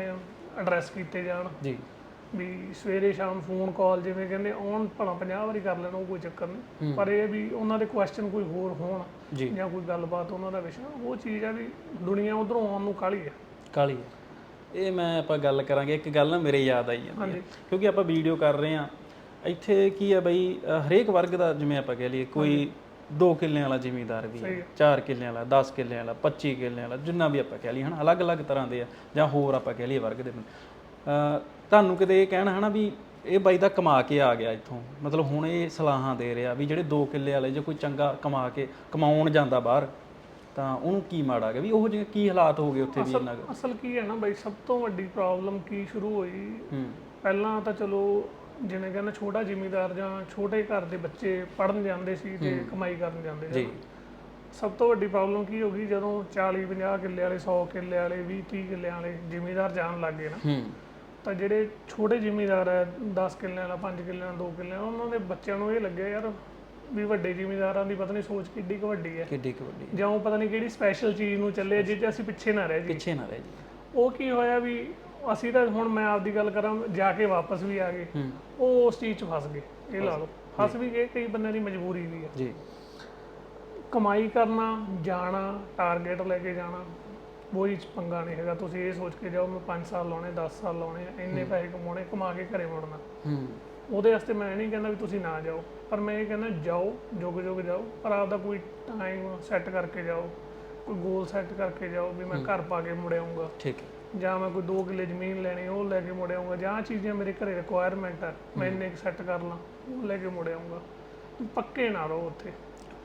ਐਡਰੈਸ ਕੀਤੇ ਜਾਣ। ਜੀ। ਵੀ ਸਵੇਰੇ ਸ਼ਾਮ ਫੋਨ ਕਾਲ ਜਿਵੇਂ ਕਹਿੰਦੇ ਆਉਣ ਭਲਾ 50 ਵਾਰੀ ਕਰ ਲੈਣ ਉਹ ਕੋਈ ਚੱਕਰ ਨਹੀਂ। ਪਰ ਇਹ ਵੀ ਉਹਨਾਂ ਦੇ ਕੁਐਸਚਨ ਕੋਈ ਹੋਰ ਹੋਣ ਜੀ। ਕੋਈ ਗੱਲਬਾਤ ਉਹਨਾਂ ਦਾ ਵਿਸ਼ਾ ਉਹ ਚੀਜ਼ ਆ ਵੀ ਦੁਨੀਆ ਉਧਰੋਂ ਆਉਣ ਨੂੰ ਕਾਲੀ ਹੈ ਕਾਲੀ ਹੈ। ਇਹ ਮੈਂ ਆਪਾਂ ਗੱਲ ਕਰਾਂਗੇ ਇੱਕ ਗੱਲ ਨਾ ਮੇਰੇ ਯਾਦ ਆਈ ਜਾਂਦੀ ਹੈ ਕਿਉਂਕਿ ਆਪਾਂ ਵੀਡੀਓ ਕਰ ਰਹੇ ਆ ਇੱਥੇ ਕੀ ਹੈ ਬਈ ਹਰੇਕ ਵਰਗ ਦਾ ਜਿਵੇਂ ਆਪਾਂ ਕਹਿ ਲਈਏ ਕੋਈ 2 ਕਿੱਲਿਆਂ ਵਾਲਾ ਜ਼ਿਮੀਂਦਾਰ ਵੀ ਹੈ 4 ਕਿੱਲਿਆਂ ਵਾਲਾ 10 ਕਿੱਲਿਆਂ ਵਾਲਾ 25 ਕਿੱਲਿਆਂ ਵਾਲਾ ਜਿੰਨਾ ਵੀ ਆਪਾਂ ਕਹਿ ਲਈਏ ਹਨਾ ਅਲੱਗ-ਅਲੱਗ ਤਰ੍ਹਾਂ ਦੇ ਆ ਜਾਂ ਹੋਰ ਆਪਾਂ ਕਹਿ ਲਈਏ ਵਰਗ ਦੇ ਅ, ਤੁਹਾਨੂੰ ਕਿਤੇ ਇਹ ਕਹਿਣਾ ਹਨਾ ਵੀ ਇਹ ਬਾਈ ਦਾ ਕਮਾ ਕੇ ਆ ਗਿਆ ਇੱਥੋਂ। ਮਤਲਬ ਹੁਣ ਇਹ ਸਲਾਹਾਂ ਦੇ ਰਿਹਾ ਵੀ ਜਿਹੜੇ 2 ਕਿੱਲੇ ਵਾਲੇ ਜੇ ਕੋਈ ਚੰਗਾ ਕਮਾ ਕੇ ਕਮਾਉਣ ਜਾਂਦਾ ਬਾਹਰ ਤਾਂ ਉਹਨੂੰ ਕੀ ਮਾੜਾ ਗਿਆ ਵੀ ਉਹ ਜਿਹੇ ਕੀ ਹਾਲਾਤ ਹੋ ਗਏ ਉੱਥੇ ਵੀ ਕੁ? ਅਸਲ ਕੀ ਹੈ ਨਾ ਬਈ ਸਭ ਤੋਂ ਵੱਡੀ ਪ੍ਰੋਬਲਮ ਕੀ ਸ਼ੁਰੂ ਹੋਈ? ਪਹਿਲਾਂ ਤਾਂ ਚਲੋ ਜਿਵੇਂ ਕਹਿੰਦੇ ਛੋਟਾ ਜ਼ਿਮੀਂਦਾਰ ਜਾਂ ਛੋਟੇ ਘਰ ਦੇ ਬੱਚੇ ਪੜਨ ਜਾਂਦੇ ਸੀ ਤੇ ਕਮਾਈ ਕਰਨ ਜਾਂਦੇ ਸੀ। ਜੀ। ਸਭ ਤੋਂ ਵੱਡੀ ਪ੍ਰੋਬਲਮ ਕੀ ਹੋ ਗਈ? ਜਦੋਂ 40 50 ਕਿੱਲੇ ਵਾਲੇ 100 ਕਿੱਲੇ ਵਾਲੇ 20 30 ਕਿੱਲੇ ਵਾਲੇ ਜ਼ਿਮੀਂਦਾਰ ਜਾਣ ਲੱਗ ਨਾ। ਹੂੰ। ਤਾਂ ਜਿਹੜੇ ਛੋਟੇ ਜ਼ਿਮੀਂਦਾਰ ਹੈ 10 ਕਿੱਲੇ ਵਾਲਾ 5 ਕਿੱਲੇ ਵਾਲਾ 2 ਕਿੱਲੇ ਵਾਲਾ ਉਹਨਾਂ ਦੇ ਬੱਚਿਆਂ ਨੂੰ ਇਹ ਲੱਗਿਆ ਯਾਰ ਵੀ ਵੱਡੇ ਜ਼ਿਮੀਂਦਾਰਾਂ ਦੀ ਪਤਾ ਨਹੀਂ ਸੋਚ ਕਿੱਡੀ ਕੁ ਵੱਡੀ ਹੈ। ਕਿੱਡੀ ਕੁ ਵੱਡੀ ਜਾਂ ਉਹ ਪਤਾ ਨਹੀਂ ਕਿਹੜੀ ਸਪੈਸ਼ਲ ਚੀਜ਼ ਨੂੰ ਚੱਲੇ 'ਚ ਅਸੀਂ ਪਿੱਛੇ ਨਾ ਰਹਿ ਜੀ ਪਿੱਛੇ ਨਾ ਰਹਿ ਜੀ ਉਹ ਕੀ ਹੋਇਆ ਵੀ ਅਸੀਂ ਤਾਂ ਹੁਣ ਮੈਂ ਆਪਦੀ ਗੱਲ ਕਰਾਂ ਜਾ ਕੇ ਵਾਪਸ ਵੀ ਆ ਗਏ। ਹੂੰ। ਉਹ ਉਸ ਚੀਜ਼ 'ਚ ਫਸ ਗਏ ਇਹ ਲਾ ਲਓ। ਫਸ ਵੀ ਗਏ ਕਈ ਬੰਦਿਆਂ ਦੀ ਮਜਬੂਰੀ ਵੀ ਹੈ। ਜੀ। ਕਮਾਈ ਕਰਨਾ ਜਾਣਾ ਟਾਰਗੇਟ ਲੈ ਕੇ ਜਾਣਾ ਹੀ 'ਚ ਪੰਗਾ ਨਹੀਂ ਹੈਗਾ। ਤੁਸੀਂ ਇਹ ਸੋਚ ਕੇ ਜਾਓ ਮੈਂ 5 ਸਾਲ ਲਾਉਣੇ 10 ਸਾਲ ਲਾਉਣੇ ਆ, ਇੰਨੇ ਪੈਸੇ ਕਮਾਉਣੇ ਕਮਾ ਕੇ ਘਰੇ ਮੁੜਨਾ। ਹੂੰ। ਉਹਦੇ ਵਾਸਤੇ ਮੈਂ ਇਹ ਨਹੀਂ ਕਹਿੰਦਾ ਵੀ ਤੁਸੀਂ ਨਾ ਜਾਓ ਪਰ ਮੈਂ ਇਹ ਕਹਿੰਦਾ ਜਾਓ ਜੁਗ ਜੁਗ ਜਾਓ ਪਰ ਆਪਦਾ ਕੋਈ ਟਾਈਮ ਸੈੱਟ ਕਰਕੇ ਜਾਓ ਕੋਈ ਗੋਲ ਸੈੱਟ ਕਰਕੇ ਜਾਓ ਵੀ ਮੈਂ ਘਰ ਪਾ ਕੇ ਮੁੜ ਆਊਂਗਾ। ਠੀਕ ਹੈ। ਜਾਂ ਮੈਂ ਕੋਈ 2 ਕਿੱਲੇ ਜ਼ਮੀਨ ਲੈਣੀ ਉਹ ਲੈ ਕੇ ਮੁੜ ਆਊਂਗਾ। ਜਾਂ ਆਹ ਚੀਜ਼ਾਂ ਮੇਰੇ ਘਰੇ ਰਿਕੁਆਇਰਮੈਂਟ ਹੈ ਮੈਂ ਇੰਨੇ ਸੈੱਟ ਕਰ ਲਾਂ ਉਹ ਲੈ ਕੇ ਮੁੜ ਆਊਂਗਾ। ਪੱਕੇ ਨਾ ਰਹੋ ਉੱਥੇ।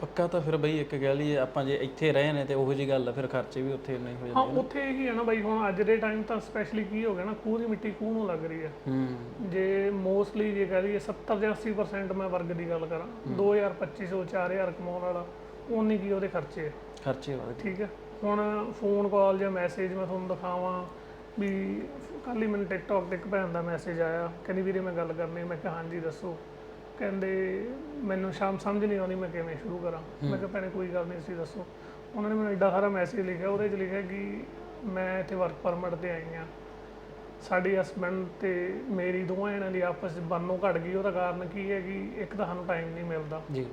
ਪੱਕਾ ਤਾਂ ਫਿਰ ਬਈ ਇੱਕ ਕਹਿ ਲਈਏ ਆਪਾਂ ਜੇ ਇੱਥੇ ਰਹੇ ਨੇ ਤੇ ਉਹੋ ਜੀ ਗੱਲ ਆ ਫਿਰ ਖਰਚੇ ਵੀ ਉੱਥੇ ਨਹੀਂ ਹੋ ਹਾਂ ਜਾਂਦੇ ਉੱਥੇ ਇਹੀ ਹੈ ਨਾ ਬਾਈ ਹੁਣ ਅੱਜ ਦੇ ਟਾਈਮ ਤਾਂ ਸਪੈਸ਼ਲੀ ਕੀ ਹੋ ਗਿਆ ਨਾ ਖੂਹ ਦੀ ਮਿੱਟੀ ਖੂਹ ਨੂੰ ਲੱਗ ਰਹੀ ਹੈ ਹੂੰ। ਜੇ ਮੋਸਟਲੀ ਜੇ ਕਹ ਲਈਏ 70 ਜਾਂ 80% ਮੈਂ ਵਰਗ ਦੀ ਗੱਲ ਕਰਾਂ 2250 4000 ਕਮਾਉਣ ਵਾਲਾ ਉਨੀ ਕੀ ਉਹਦੇ ਖਰਚੇ ਹੈ ਖਰਚੇ ਵੱਧ ਠੀਕ ਹੈ ਹੁਣ ਫੋਨ ਕਾਲ ਜਾਂ ਮੈਸੇਜ ਮੈਂ ਤੁਹਾਨੂੰ ਦਿਖਾਵਾਂ ਵੀ ਕੱਲ੍ਹ ਹੀ ਮੈਨੂੰ ਟਿਕਟੌਕ ਤੇ ਇੱਕ ਭੈਣ ਦਾ ਮੈਸੇਜ ਆਇਆ ਕਹਿੰਦੀ ਵੀਰੇ ਮੈਂ ਗੱਲ ਕਰਨੀ ਹੈ। ਮੈਂ ਕਿਹਾ ਹਾਂਜੀ ਦੱਸੋ। ਕਹਿੰਦੇ ਮੈਨੂੰ ਸ਼ਾਮ ਸਮਝ ਨਹੀਂ ਆਉਂਦੀ ਮੈਂ ਕਿਵੇਂ ਸ਼ੁਰੂ ਕਰਾਂ। ਮੈਂ ਕਿਹਾ ਭੈਣੇ ਕੋਈ ਗੱਲ ਨਹੀਂ ਤੁਸੀਂ ਦੱਸੋ। ਉਹਨਾਂ ਨੇ ਮੈਨੂੰ ਐਡਾ ਸਾਰਾ ਮੈਸੇਜ ਲਿਖਿਆ ਉਹਦੇ 'ਚ ਲਿਖਿਆ ਕਿ ਮੈਂ ਇੱਥੇ ਵਰਕ ਪਰਮਿਟ ਤੇ ਆਈ ਹਾਂ। ਸਾਡੀ ਹਸਬੰਡ ਤੇ ਮੇਰੀ ਦੋਵਾਂ ਜਣਿਆਂ ਦੀ ਆਪਸ ਵਿੱਚ ਬੰਨੋਂ ਘਟ ਗਈ ਉਹਦਾ ਕਾਰਨ ਕੀ ਹੈ ਕਿ ਇੱਕ ਤਾਂ ਸਾਨੂੰ ਟਾਈਮ ਨਹੀਂ ਮਿਲਦਾ। ਜੀ।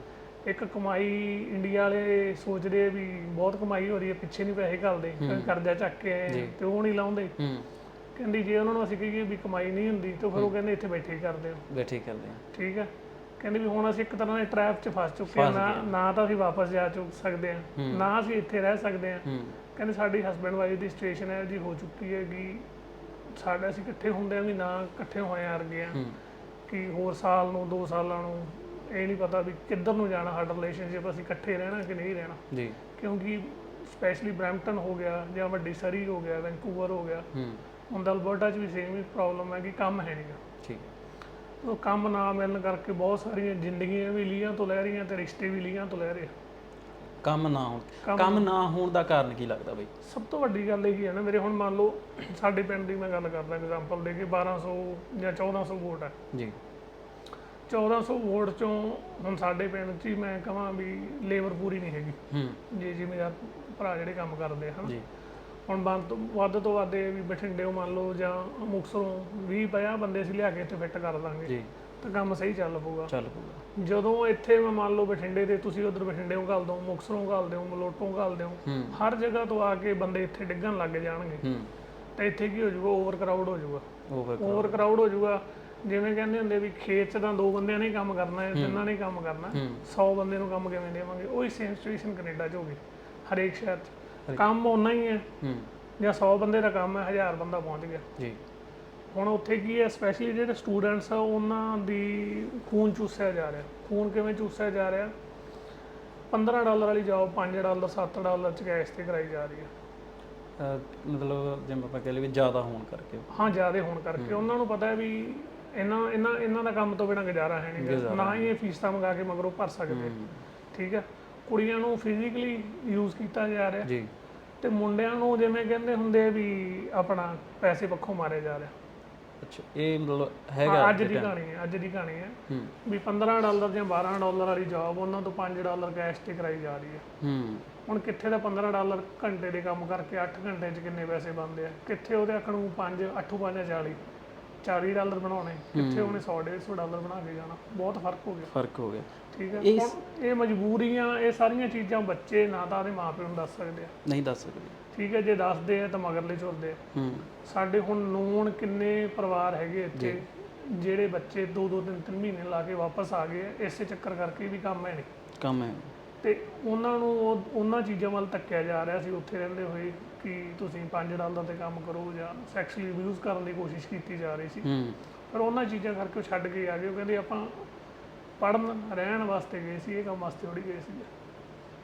ਇੱਕ ਕਮਾਈ ਇੰਡੀਆ ਵਾਲੇ ਸੋਚਦੇ ਆ ਵੀ ਬਹੁਤ ਕਮਾਈ ਹੋ ਰਹੀ ਹੈ ਪਿੱਛੇ ਨਹੀਂ ਪੈਸੇ ਘੱਲਦੇ ਕਰਜ਼ਾ ਚੱਕ ਕੇ ਆਏ ਆ, ਤੇ ਉਹ ਨਹੀਂ ਲਾਉਂਦੇ। ਕਹਿੰਦੀ ਜੇ ਉਹਨਾਂ ਨੂੰ ਅਸੀਂ ਕਹੀਏ ਵੀ ਕਮਾਈ ਨਹੀਂ ਹੁੰਦੀ ਤਾਂ ਫਿਰ ਉਹ ਕਹਿੰਦੇ ਇੱਥੇ ਬੈਠੇ ਹੀ ਕਰਦੇ ਹੋ ਬੈਠੇ ਕਰਦੇ ਆ। ਠੀਕ ਹੈ। ਕਹਿੰਦੇ ਵੀ ਹੁਣ ਅਸੀਂ ਇੱਕ ਤਰ੍ਹਾਂ ਦੇ ਟ੍ਰੈਪ 'ਚ ਫਸ ਚੁੱਕੇ ਹਾਂ ਨਾ ਨਾ ਤਾਂ ਅਸੀਂ ਵਾਪਸ ਜਾ ਚੁੱਕ ਸਕਦੇ ਹਾਂ ਨਾ ਅਸੀਂ ਇੱਥੇ ਰਹਿ ਸਕਦੇ ਹਾਂ। ਕਹਿੰਦੇ ਸਾਡੀ ਹਸਬੰਡ ਵਾਈਫ ਦੀ ਸਿਚੁਏਸ਼ਨ ਹੈ ਜੀ ਹੋ ਚੁੱਕੀ ਹੈ ਕਿ ਸਾਡੇ ਅਸੀਂ ਇਕੱਠੇ ਹੁੰਦੇ ਆ ਵੀ ਨਾ ਇਕੱਠੇ ਹੋਏ ਆ ਰਗੇ ਆ ਕਿ ਹੋਰ ਸਾਲ ਨੂੰ 2 ਸਾਲਾਂ ਨੂੰ ਇਹ ਨਹੀਂ ਪਤਾ ਵੀ ਕਿੱਧਰ ਨੂੰ ਜਾਣਾ ਸਾਡਾ ਰਿਲੇਸ਼ਨਸ਼ਿਪ ਅਸੀਂ ਇਕੱਠੇ ਰਹਿਣਾ ਕਿ ਨਹੀਂ ਰਹਿਣਾ। ਜੀ। ਕਿਉਂਕਿ ਸਪੈਸ਼ਲੀ ਬ੍ਰੈਂਪਟਨ ਹੋ ਗਿਆ ਜਾਂ ਵੱਡੀ ਸਰੀ ਹੋ ਗਿਆ ਵੈਂਕੂਵਰ ਹੋ ਗਿਆ ਹੂੰ। ਹੁਣ ਅਲਬਰਟਾ 'ਚ ਵੀ ਸੇਮ ਹੀ ਪ੍ਰੋਬਲਮ ਹੈ ਕਿ ਕੰਮ ਹੈ ਨਹੀਂਗਾ ਠੀਕ। ਉਹ ਕੰਮ ਨਾ ਮਿਲਣ ਕਰਕੇ ਬਹੁਤ ਸਾਰੀਆਂ ਜ਼ਿੰਦਗੀਆਂ ਵੀ ਲੀਆਂ ਤੋਂ ਲੈ ਰਹੀਆਂ ਤੇ ਰਿਸ਼ਤੇ ਵੀ ਲੀਆਂ ਤੋਂ ਲੈ ਰਹੇ ਕੰਮ ਨਾ ਹੋਣ ਕੰਮ ਨਾ ਹੋਣ ਦਾ ਕਾਰਨ ਕੀ ਲੱਗਦਾ ਬਈ? ਸਭ ਤੋਂ ਵੱਡੀ ਗੱਲ ਇਹ ਹੈ ਨਾ ਮੇਰੇ ਹੁਣ ਮੰਨ ਲਓ ਸਾਡੇ ਪਿੰਡ ਦੀ ਮੈਂ ਗੱਲ ਕਰਦਾ ਐਗਜ਼ਾਮਪਲ ਦੇ ਕੇ 1200 ਜਾਂ 1400 ਵੋਟ ਹੈ। ਜੀ। 1400 ਵੋਟ ਚੋਂ ਹੁਣ ਸਾਡੇ ਪਿੰਡ 'ਚ ਹੀ ਮੈਂ ਕਹਾਂ ਵੀ ਲੇਬਰ ਪੂਰੀ ਨਹੀਂ ਹੈਗੀ। ਹੂੰ। ਜੇ ਜਿਵੇਂ ਭਰਾ ਜਿਹੜੇ ਕੰਮ ਕਰਦੇ ਹਨਾ। ਜੀ। ਹੁਣ ਬੰਦ ਤੋਂ ਵੱਧ ਤੋਂ ਵੱਧ ਇਹ ਵੀ ਬਠਿੰਡੇੋਂ ਮੰਨ ਲਓ ਜਾਂ ਮੁਕਤਸਰੋਂ 20 50 ਬੰਦੇ ਅਸੀਂ ਲਿਆ ਕੇ ਇੱਥੇ ਫਿੱਟ ਕਰ ਦਾਂਗੇ। ਜੀ। ਤਾਂ ਕੰਮ ਸਹੀ ਚੱਲ ਪਊਗਾ। ਚੱਲ ਪਊਗਾ। ਜਦੋਂ ਇੱਥੇ ਮੈਂ ਮੰਨ ਲਓ ਬਠਿੰਡੇ ਤੇ ਤੁਸੀਂ ਉਧਰ ਬਠਿੰਡੇੋਂ ਘੱਲ ਦੋ ਮੁਕਤਸਰੋਂ ਘੱਲ ਦਿਓ ਮਲੋਟੋਂ ਘੱਲ ਦਿਓ ਹੂੰ। ਹਰ ਜਗ੍ਹਾ ਤੋਂ ਆ ਕੇ ਬੰਦੇ ਇੱਥੇ ਡਿੱਗਣ ਲੱਗ ਜਾਣਗੇ। ਹੂੰ। ਤਾਂ ਇੱਥੇ ਕੀ ਹੋ ਜਾਊਗਾ? ਓਵਰ ਕਰਾਊਡ ਹੋ ਜਾਊਗਾ। ਓਵਰ ਓਵਰ ਕਰਾਊਡ ਹੋ ਜਾਊਗਾ। ਜਿਵੇਂ ਕਹਿੰਦੇ ਹੁੰਦੇ ਵੀ ਖੇਤ 'ਚ ਤਾਂ ਦੋ ਬੰਦਿਆਂ ਨੇ ਹੀ ਕੰਮ ਕਰਨਾ ਹੈ ਤਿੰਨਾਂ ਨੇ ਹੀ ਕੰਮ ਕਰਨਾ ਹੂੰ। 100 ਬੰਦੇ ਨੂੰ ਕੰਮ ਕਿਵੇਂ ਦੇਵਾਂਗੇ? ਉਹੀ ਸੇਮ ਸਿਚੁਏਸ਼ਨ ਕੈਨੇਡਾ 'ਚ ਹੋ ਗਈ ਹਰੇਕ ਸ਼ਹਿਰ 'ਚ। ਕੰਮ ਓਨਾ ਹੀ ਹੈ। ਹੂੰ। ਜਾਂ 100 ਬੰਦੇ ਦਾ ਕੰਮ ਹੈ 1000 ਬੰਦਾ ਪਹੁੰਚ ਗਿਆ। ਜੀ। ਹੁਣ ਉੱਥੇ ਕੀ ਹੈ ਸਪੈਸ਼ਲੀ ਜਿਹੜੇ ਸਟੂਡੈਂਟਸ ਆ ਉਹਨਾਂ ਦੀ ਖੂਨ ਚੂਸਿਆ ਜਾ ਰਿਹਾ। ਖੂਨ ਕਿਵੇਂ ਚੂਸਿਆ ਜਾ ਰਿਹਾ? 15 ਡਾਲਰ ਵਾਲੀ ਜੌਬ 5 ਡਾਲਰ 7 ਡਾਲਰ ਚ ਕੈਸ਼ ਤੇ ਕਰਾਈ ਜਾ ਰਹੀ ਹੈ। ਅਹ ਮਤਲਬ ਜਿਵੇਂ ਆਪਾਂ ਕਹਿ ਲਈਏ ਵੀ ਜ਼ਿਆਦਾ ਹੋਣ ਕਰਕੇ। ਹਾਂ ਜ਼ਿਆਦਾ ਹੋਣ ਕਰਕੇ। ਉਹਨਾਂ ਨੂੰ ਪਤਾ ਹੈ ਵੀ ਇਹਨਾਂ ਇਹਨਾਂ ਇਹਨਾਂ ਦਾ ਕੰਮ ਤੋਂ ਬਿਨਾਂ ਗੁਜ਼ਾਰਾ ਹੈ ਨਹੀਂ ਨਾ ਹੀ। ਇਹ ਫੀਸਾਂ ਮੰਗਾ ਕੇ ਮਗਰੋਂ ਭਰ ਸਕਦੇ। ਠੀਕ ਹੈ। ਕੁੜੀਆਂ ਨੂੰ ਫਿਜ਼ੀਕਲੀ ਯੂਜ਼ ਕੀਤਾ ਜਾ ਰਿਹਾ। ਜੀ। ਤੇ ਮੁੰਡਿਆਂ ਨੂੰ ਜਿਵੇਂ ਕਹਿੰਦੇ ਹੁੰਦੇ ਆ ਵੀ ਆਪਣਾ ਪੈਸੇ ਪੱਖੋਂ ਮਾਰਿਆ ਜਾ ਰਿਹਾ। ਅੱਛਾ ਇਹ ਮਤਲਬ ਹੈਗਾ ਅੱਜ ਦੀ ਕਹਾਣੀ ਹੈ ਅੱਜ ਦੀ ਕਹਾਣੀ ਹੈ। ਹੂੰ। ਵੀ 15 ਡਾਲਰ ਜਾਂ 12 ਡਾਲਰ ਵਾਲੀ ਜੌਬ ਉਹਨਾਂ ਤੋਂ 5 ਡਾਲਰ ਕੈਸ਼ ਤੇ ਕਰਾਈ ਜਾ ਰਹੀ ਹੈ। ਹੂੰ। ਹੁਣ ਕਿੱਥੇ ਦਾ 15 ਡਾਲਰ ਘੰਟੇ ਦੇ ਕੰਮ ਕਰਕੇ 8 ਘੰਟੇ 'ਚ ਕਿੰਨੇ ਪੈਸੇ ਬਣਦੇ ਆ? ਕਿੱਥੇ ਉਹਦੇ ਆਖਣ ਨੂੰ 5 8 5 40 40 ਡਾਲਰ ਬਣਾਉਣੇ ਕਿੱਥੇ ਉਹਨੇ 100 150 ਡਾਲਰ ਬਣਾ ਕੇ ਜਾਣਾ। ਬਹੁਤ ਫ਼ਰਕ ਹੋ ਗਿਆ। ਫ਼ਰਕ ਹੋ ਗਿਆ। ਠੀਕ ਹੈ। ਹੁਣ ਇਹ ਮਜਬੂਰੀਆਂ ਇਹ ਸਾਰੀਆਂ ਚੀਜ਼ਾਂ ਬੱਚੇ ਨਾ ਤਾਂ ਉਹਦੇ ਮਾਪਿਆਂ ਨੂੰ ਦੱਸ ਸਕਦੇ ਆ। ਨਹੀਂ ਦੱਸ ਸਕਦੇ। ਠੀਕ ਹੈ ਜੇ ਦੱਸਦੇ ਆ ਤਾਂ ਮਗਰਲੇ ਝੁਰਦੇ ਆ। ਹੂੰ। ਸਾਡੇ ਹੁਣ ਨੂਣ ਕਿੰਨੇ ਪਰਿਵਾਰ ਹੈਗੇ ਇੱਥੇ ਜਿਹੜੇ ਬੱਚੇ 2 2 3 3 ਮਹੀਨੇ ਲਾ ਕੇ ਵਾਪਸ ਆ ਗਏ ਇਸੇ ਚੱਕਰ ਕਰਕੇ ਵੀ ਕੰਮ ਹੈ ਨਹੀਂ। ਕੰਮ ਹੈ ਤੇ ਉਹਨਾਂ ਨੂੰ ਉਹ ਉਹਨਾਂ ਚੀਜ਼ਾਂ ਵੱਲ ਧੱਕਿਆ ਜਾ ਰਿਹਾ ਸੀ ਉੱਥੇ ਰਹਿੰਦੇ ਹੋਏ ਕਿ ਤੁਸੀਂ 5 ਡਾਲਰ ਤੇ ਕੰਮ ਕਰੋ ਜਾਂ ਸੈਕਸ਼ੂਅਲੀ ਅਬਿਊਜ਼ ਕਰਨ ਦੀ ਕੋਸ਼ਿਸ਼ ਕੀਤੀ ਜਾ ਰਹੀ ਸੀ। ਹੂੰ। ਪਰ ਉਹਨਾਂ ਚੀਜ਼ਾਂ ਕਰਕੇ ਉਹ ਛੱਡ ਕੇ ਆ ਗਏ। ਉਹ ਕਹਿੰਦੇ ਆਪਾਂ ਪੜਨ ਰਹਿਣ ਵਾਸਤੇ ਗਏ ਸੀ ਇਹ ਕੰਮ ਵਾਸਤੇ ਥੋੜੀ ਗਏ ਸੀ।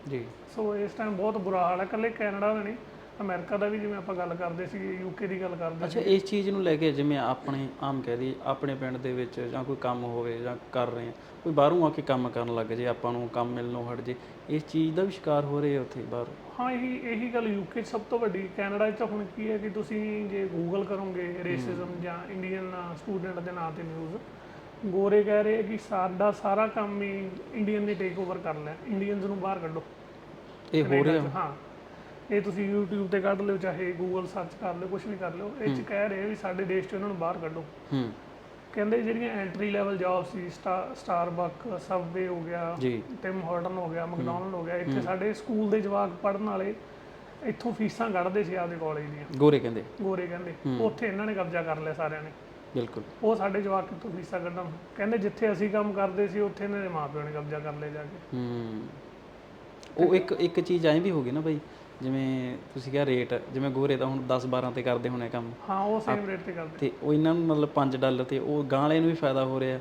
ਜੀ। ਸੋ ਇਸ ਟਾਈਮ ਬਹੁਤ ਬੁਰਾ ਹਾਲ ਹੈ। ਇਕੱਲੇ ਕੈਨੇਡਾ ਦਾ ਨਹੀਂ ਅਮਰੀਕਾ ਦਾ ਵੀ ਜਿਵੇਂ ਆਪਾਂ ਗੱਲ ਕਰਦੇ ਸੀ ਯੂਕੇ ਦੀ ਗੱਲ ਕਰਦੇ ਅੱਛਾ ਇਸ ਚੀਜ਼ ਨੂੰ ਲੈ ਕੇ ਜਿਵੇਂ ਆਪਣੇ ਆਮ ਕਹਿ ਦਈਏ ਆਪਣੇ ਪਿੰਡ ਦੇ ਵਿੱਚ ਜਾਂ ਕੋਈ ਕੰਮ ਹੋਵੇ ਜਾਂ ਕਰ ਰਹੇ ਆ ਕੋਈ ਬਾਹਰੋਂ ਆ ਕੇ ਕੰਮ ਕਰਨ ਲੱਗ ਜੇ ਆਪਾਂ ਨੂੰ ਕੰਮ ਮਿਲਣੋਂ ਹਟ ਜੇ ਇਸ ਚੀਜ਼ ਦਾ ਵੀ ਸ਼ਿਕਾਰ ਹੋ ਰਹੇ ਆ ਉੱਥੇ ਬਾਹਰ? ਹਾਂ ਇਹੀ ਇਹੀ ਗੱਲ ਯੂਕੇ 'ਚ ਸਭ ਤੋਂ ਵੱਡੀ ਕੈਨੇਡਾ 'ਚ ਤਾਂ ਹੁਣ ਕੀ ਹੈ ਕਿ ਤੁਸੀਂ ਜੇ ਗੂਗਲ ਕਰੋਗੇ ਰੇਸਿਜ਼ਮ ਜਾਂ ਇੰਡੀਅਨ ਸਟੂਡੈਂਟ ਦੇ ਨਾਂ ਤੇ ਨਿਊਜ਼ ਗੋਰੇ ਕਹਿ ਰਹੇ ਕਿ ਸਾਡਾ ਸਾਰਾ ਕੰਮ ਹੀ ਇੰਡੀਅਨ ਨੇ ਟੇਕ ਓਵਰ ਕਰ ਲਿਆ ਇੰਡੀਅਨਸ ਨੂੰ ਬਾਹਰ ਕੱਢੋ। ਇਹ ਹੋ ਰਿਹਾ? ਹਾਂ। ਇਹ ਤੁਸੀਂ YouTube ਤੇ ਕੱਢ ਲਿਓ ਚਾਹੇ ਗੂਗਲ ਸਰਚ ਕਰ ਲਿਓ ਕੁਝ ਵੀ ਕਰ ਲਿਓ ਇਹ ਚ ਕਹਿ ਰਹੇ ਵੀ ਸਾਡੇ ਦੇਸ਼ 'ਚ ਉਹਨਾਂ ਨੂੰ ਬਾਹਰ ਕੱਢੋ। ਹੂੰ। ਕਹਿੰਦੇ ਜਿਹੜੀਆਂ ਐਂਟਰੀ ਲੈਵਲ ਜੌਬ ਸੀ ਸਟਾਰਬਕ ਸਬਵੇ ਹੋ ਗਿਆ ਟਿਮ ਹਾਰਟਨ ਹੋ ਗਿਆ ਮੈਕਡੋਨਲਡ ਹੋ ਗਿਆ ਇੱਥੇ ਸਾਡੇ ਸਕੂਲ ਦੇ ਜਵਾਕ ਪੜਨ ਵਾਲੇ ਇੱਥੋਂ ਫੀਸਾਂ ਕੱਢਦੇ ਸੀ ਆਪਦੇ ਕਾਲਜ ਦੀਆਂ। ਗੋਰੇ ਕਹਿੰਦੇ। ਗੋਰੇ ਕਹਿੰਦੇ। ਉੱਥੇ ਇਹਨਾਂ ਨੇ ਕਬਜ਼ਾ ਕਰ ਲਿਆ ਸਾਰਿਆਂ ਨੇ। ਬਿਲਕੁਲ। ਉਹ ਸਾਡੇ ਜਵਾਕ ਕਿੱਥੋਂ ਫੀਸਾਂ ਕੱਢਣ? ਕਹਿੰਦੇ ਜਿੱਥੇ ਅਸੀਂ ਕੰਮ ਕਰਦੇ ਸੀ ਉੱਥੇ ਇਹਨਾਂ ਦੇ ਮਾਪਿਆਂ ਨੇ ਕਬਜ਼ਾ ਕਰ ਲਿਆ ਜਾ ਕੇ। ਹੂੰ। ਉਹ ਇੱਕ ਇੱਕ ਚੀਜ਼ ਐਂ ਵੀ ਹੋ ਗਈ ਨਾ ਬਾਈ ਜਿਵੇਂ ਤੁਸੀਂ ਕਿਹਾ ਰੇਟ ਜਿਵੇਂ ਗੋਰੇ ਤਾਂ ਹੁਣ 10 12 ਤੇ ਕਰਦੇ ਹੋਣੇ ਕੰਮ। ਹਾਂ ਉਹ ਸੇਮ ਰੇਟ ਤੇ ਕਰਦੇ। ਤੇ ਉਹ ਇਹਨਾਂ ਨੂੰ ਮਤਲਬ 5 ਡਾਲਰ ਤੇ ਉਹ ਗਾਂ ਵਾਲੇ ਨੂੰ ਵੀ ਫਾਇਦਾ ਹੋ ਰਿਹਾ।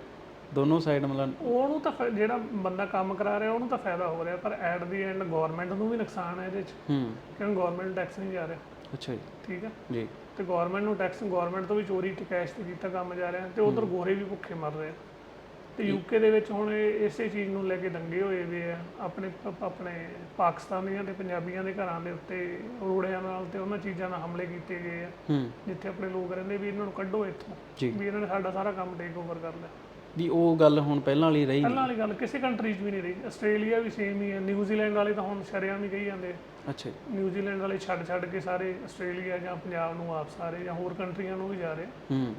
ਦੋਨੋਂ ਸਾਈਡ ਮਤਲਬ ਉਹਨੂੰ ਤਾਂ ਫਾ- ਜਿਹੜਾ ਬੰਦਾ ਕੰਮ ਕਰਾ ਰਿਹਾ ਉਹਨੂੰ ਤਾਂ ਫਾਇਦਾ ਹੋ ਰਿਹਾ ਪਰ ਐਟ ਦੀ ਐਂਡ ਗਵਰਨਮੈਂਟ ਨੂੰ ਵੀ ਨੁਕਸਾਨ ਹੈ ਇਹਦੇ 'ਚ। ਹੂੰ। ਕਿਉਂਕਿ ਗਵਰਨਮੈਂਟ ਟੈਕਸ ਨਹੀਂ ਜਾ ਰਿਹਾ। ਅੱਛਾ ਜੀ। ਠੀਕ ਹੈ? ਜੀ। ਤੇ ਗਵਰਨਮੈਂਟ ਨੂੰ ਟੈਕਸ ਗਵਰਨਮੈਂਟ ਤੋਂ ਵੀ ਚੋਰੀ ਤੇ ਕੈਸ਼ ਤੇ ਕੀਤਾ ਕੰਮ ਜਾ ਰਿਹਾ ਤੇ ਉਧਰ ਗੋਰੇ ਵੀ ਭੁੱਖੇ ਮਰ ਰਹੇ ਆ। ਤੇ ਯੂਕੇ ਦੇ ਵਿੱਚ ਹੁਣ ਇਹ ਇਸੇ ਚੀਜ਼ ਨੂੰ ਲੈ ਕੇ ਦੰਗੇ ਹੋਏ ਵੇ ਆ। ਆਪਣੇ ਪ- ਆਪਣੇ ਪਾਕਿਸਤਾਨੀਆਂ ਤੇ ਪੰਜਾਬੀਆਂ ਦੇ ਘਰਾਂ ਦੇ ਉੱਤੇ ਰੋੜਿਆਂ ਨਾਲ ਤੇ ਉਹਨਾਂ ਚੀਜ਼ਾਂ ਨਾਲ ਹਮਲੇ ਕੀਤੇ ਗਏ ਆ। ਹੂੰ। ਜਿੱਥੇ ਆਪਣੇ ਲੋਕ ਰਹਿੰਦੇ ਵੀ ਇਹਨਾਂ ਨੂੰ ਕੱਢੋ ਇੱਥੋਂ ਜੀ। ਵੀ ਇਹਨਾਂ ਨੇ ਸਾਡਾ ਸਾਰਾ ਕੰਮ ਟੇਕ ਓਵਰ ਕਰ ਲਿਆ। ਵੀ ਉਹ ਗੱਲ ਹੁਣ ਪਹਿਲਾਂ ਵਾਲੀ ਰਹੀ ਨਹੀਂ। ਪਹਿਲਾਂ ਵਾਲੀ ਗੱਲ ਕਿਸੇ ਕੰਟਰੀ 'ਚ ਵੀ ਨਹੀਂ ਰਹੀ। ਆਸਟ੍ਰੇਲੀਆ ਵੀ ਸੇਮ ਹੀ ਹੈ ਨਿਊਜ਼ੀਲੈਂਡ ਵਾਲੇ ਤਾਂ ਹੁਣ ਸ਼ਰਿਆਂ ਵੀ ਕਹੀ ਜਾਂਦੇ। ਅੱਛਾ ਜੀ। ਨਿਊਜ਼ੀਲੈਂਡ ਵਾਲੇ ਛੱਡ ਛੱਡ ਕੇ ਸਾਰੇ ਆਸਟ੍ਰੇਲੀਆ ਜਾਂ ਪੰਜਾਬ ਨੂੰ ਵਾਪਸ ਆ ਰਹੇ ਜਾਂ ਹੋਰ ਕੰਟਰੀਆਂ ਨੂੰ ਵੀ ਜਾ ਰਹੇ ਹੂੰ।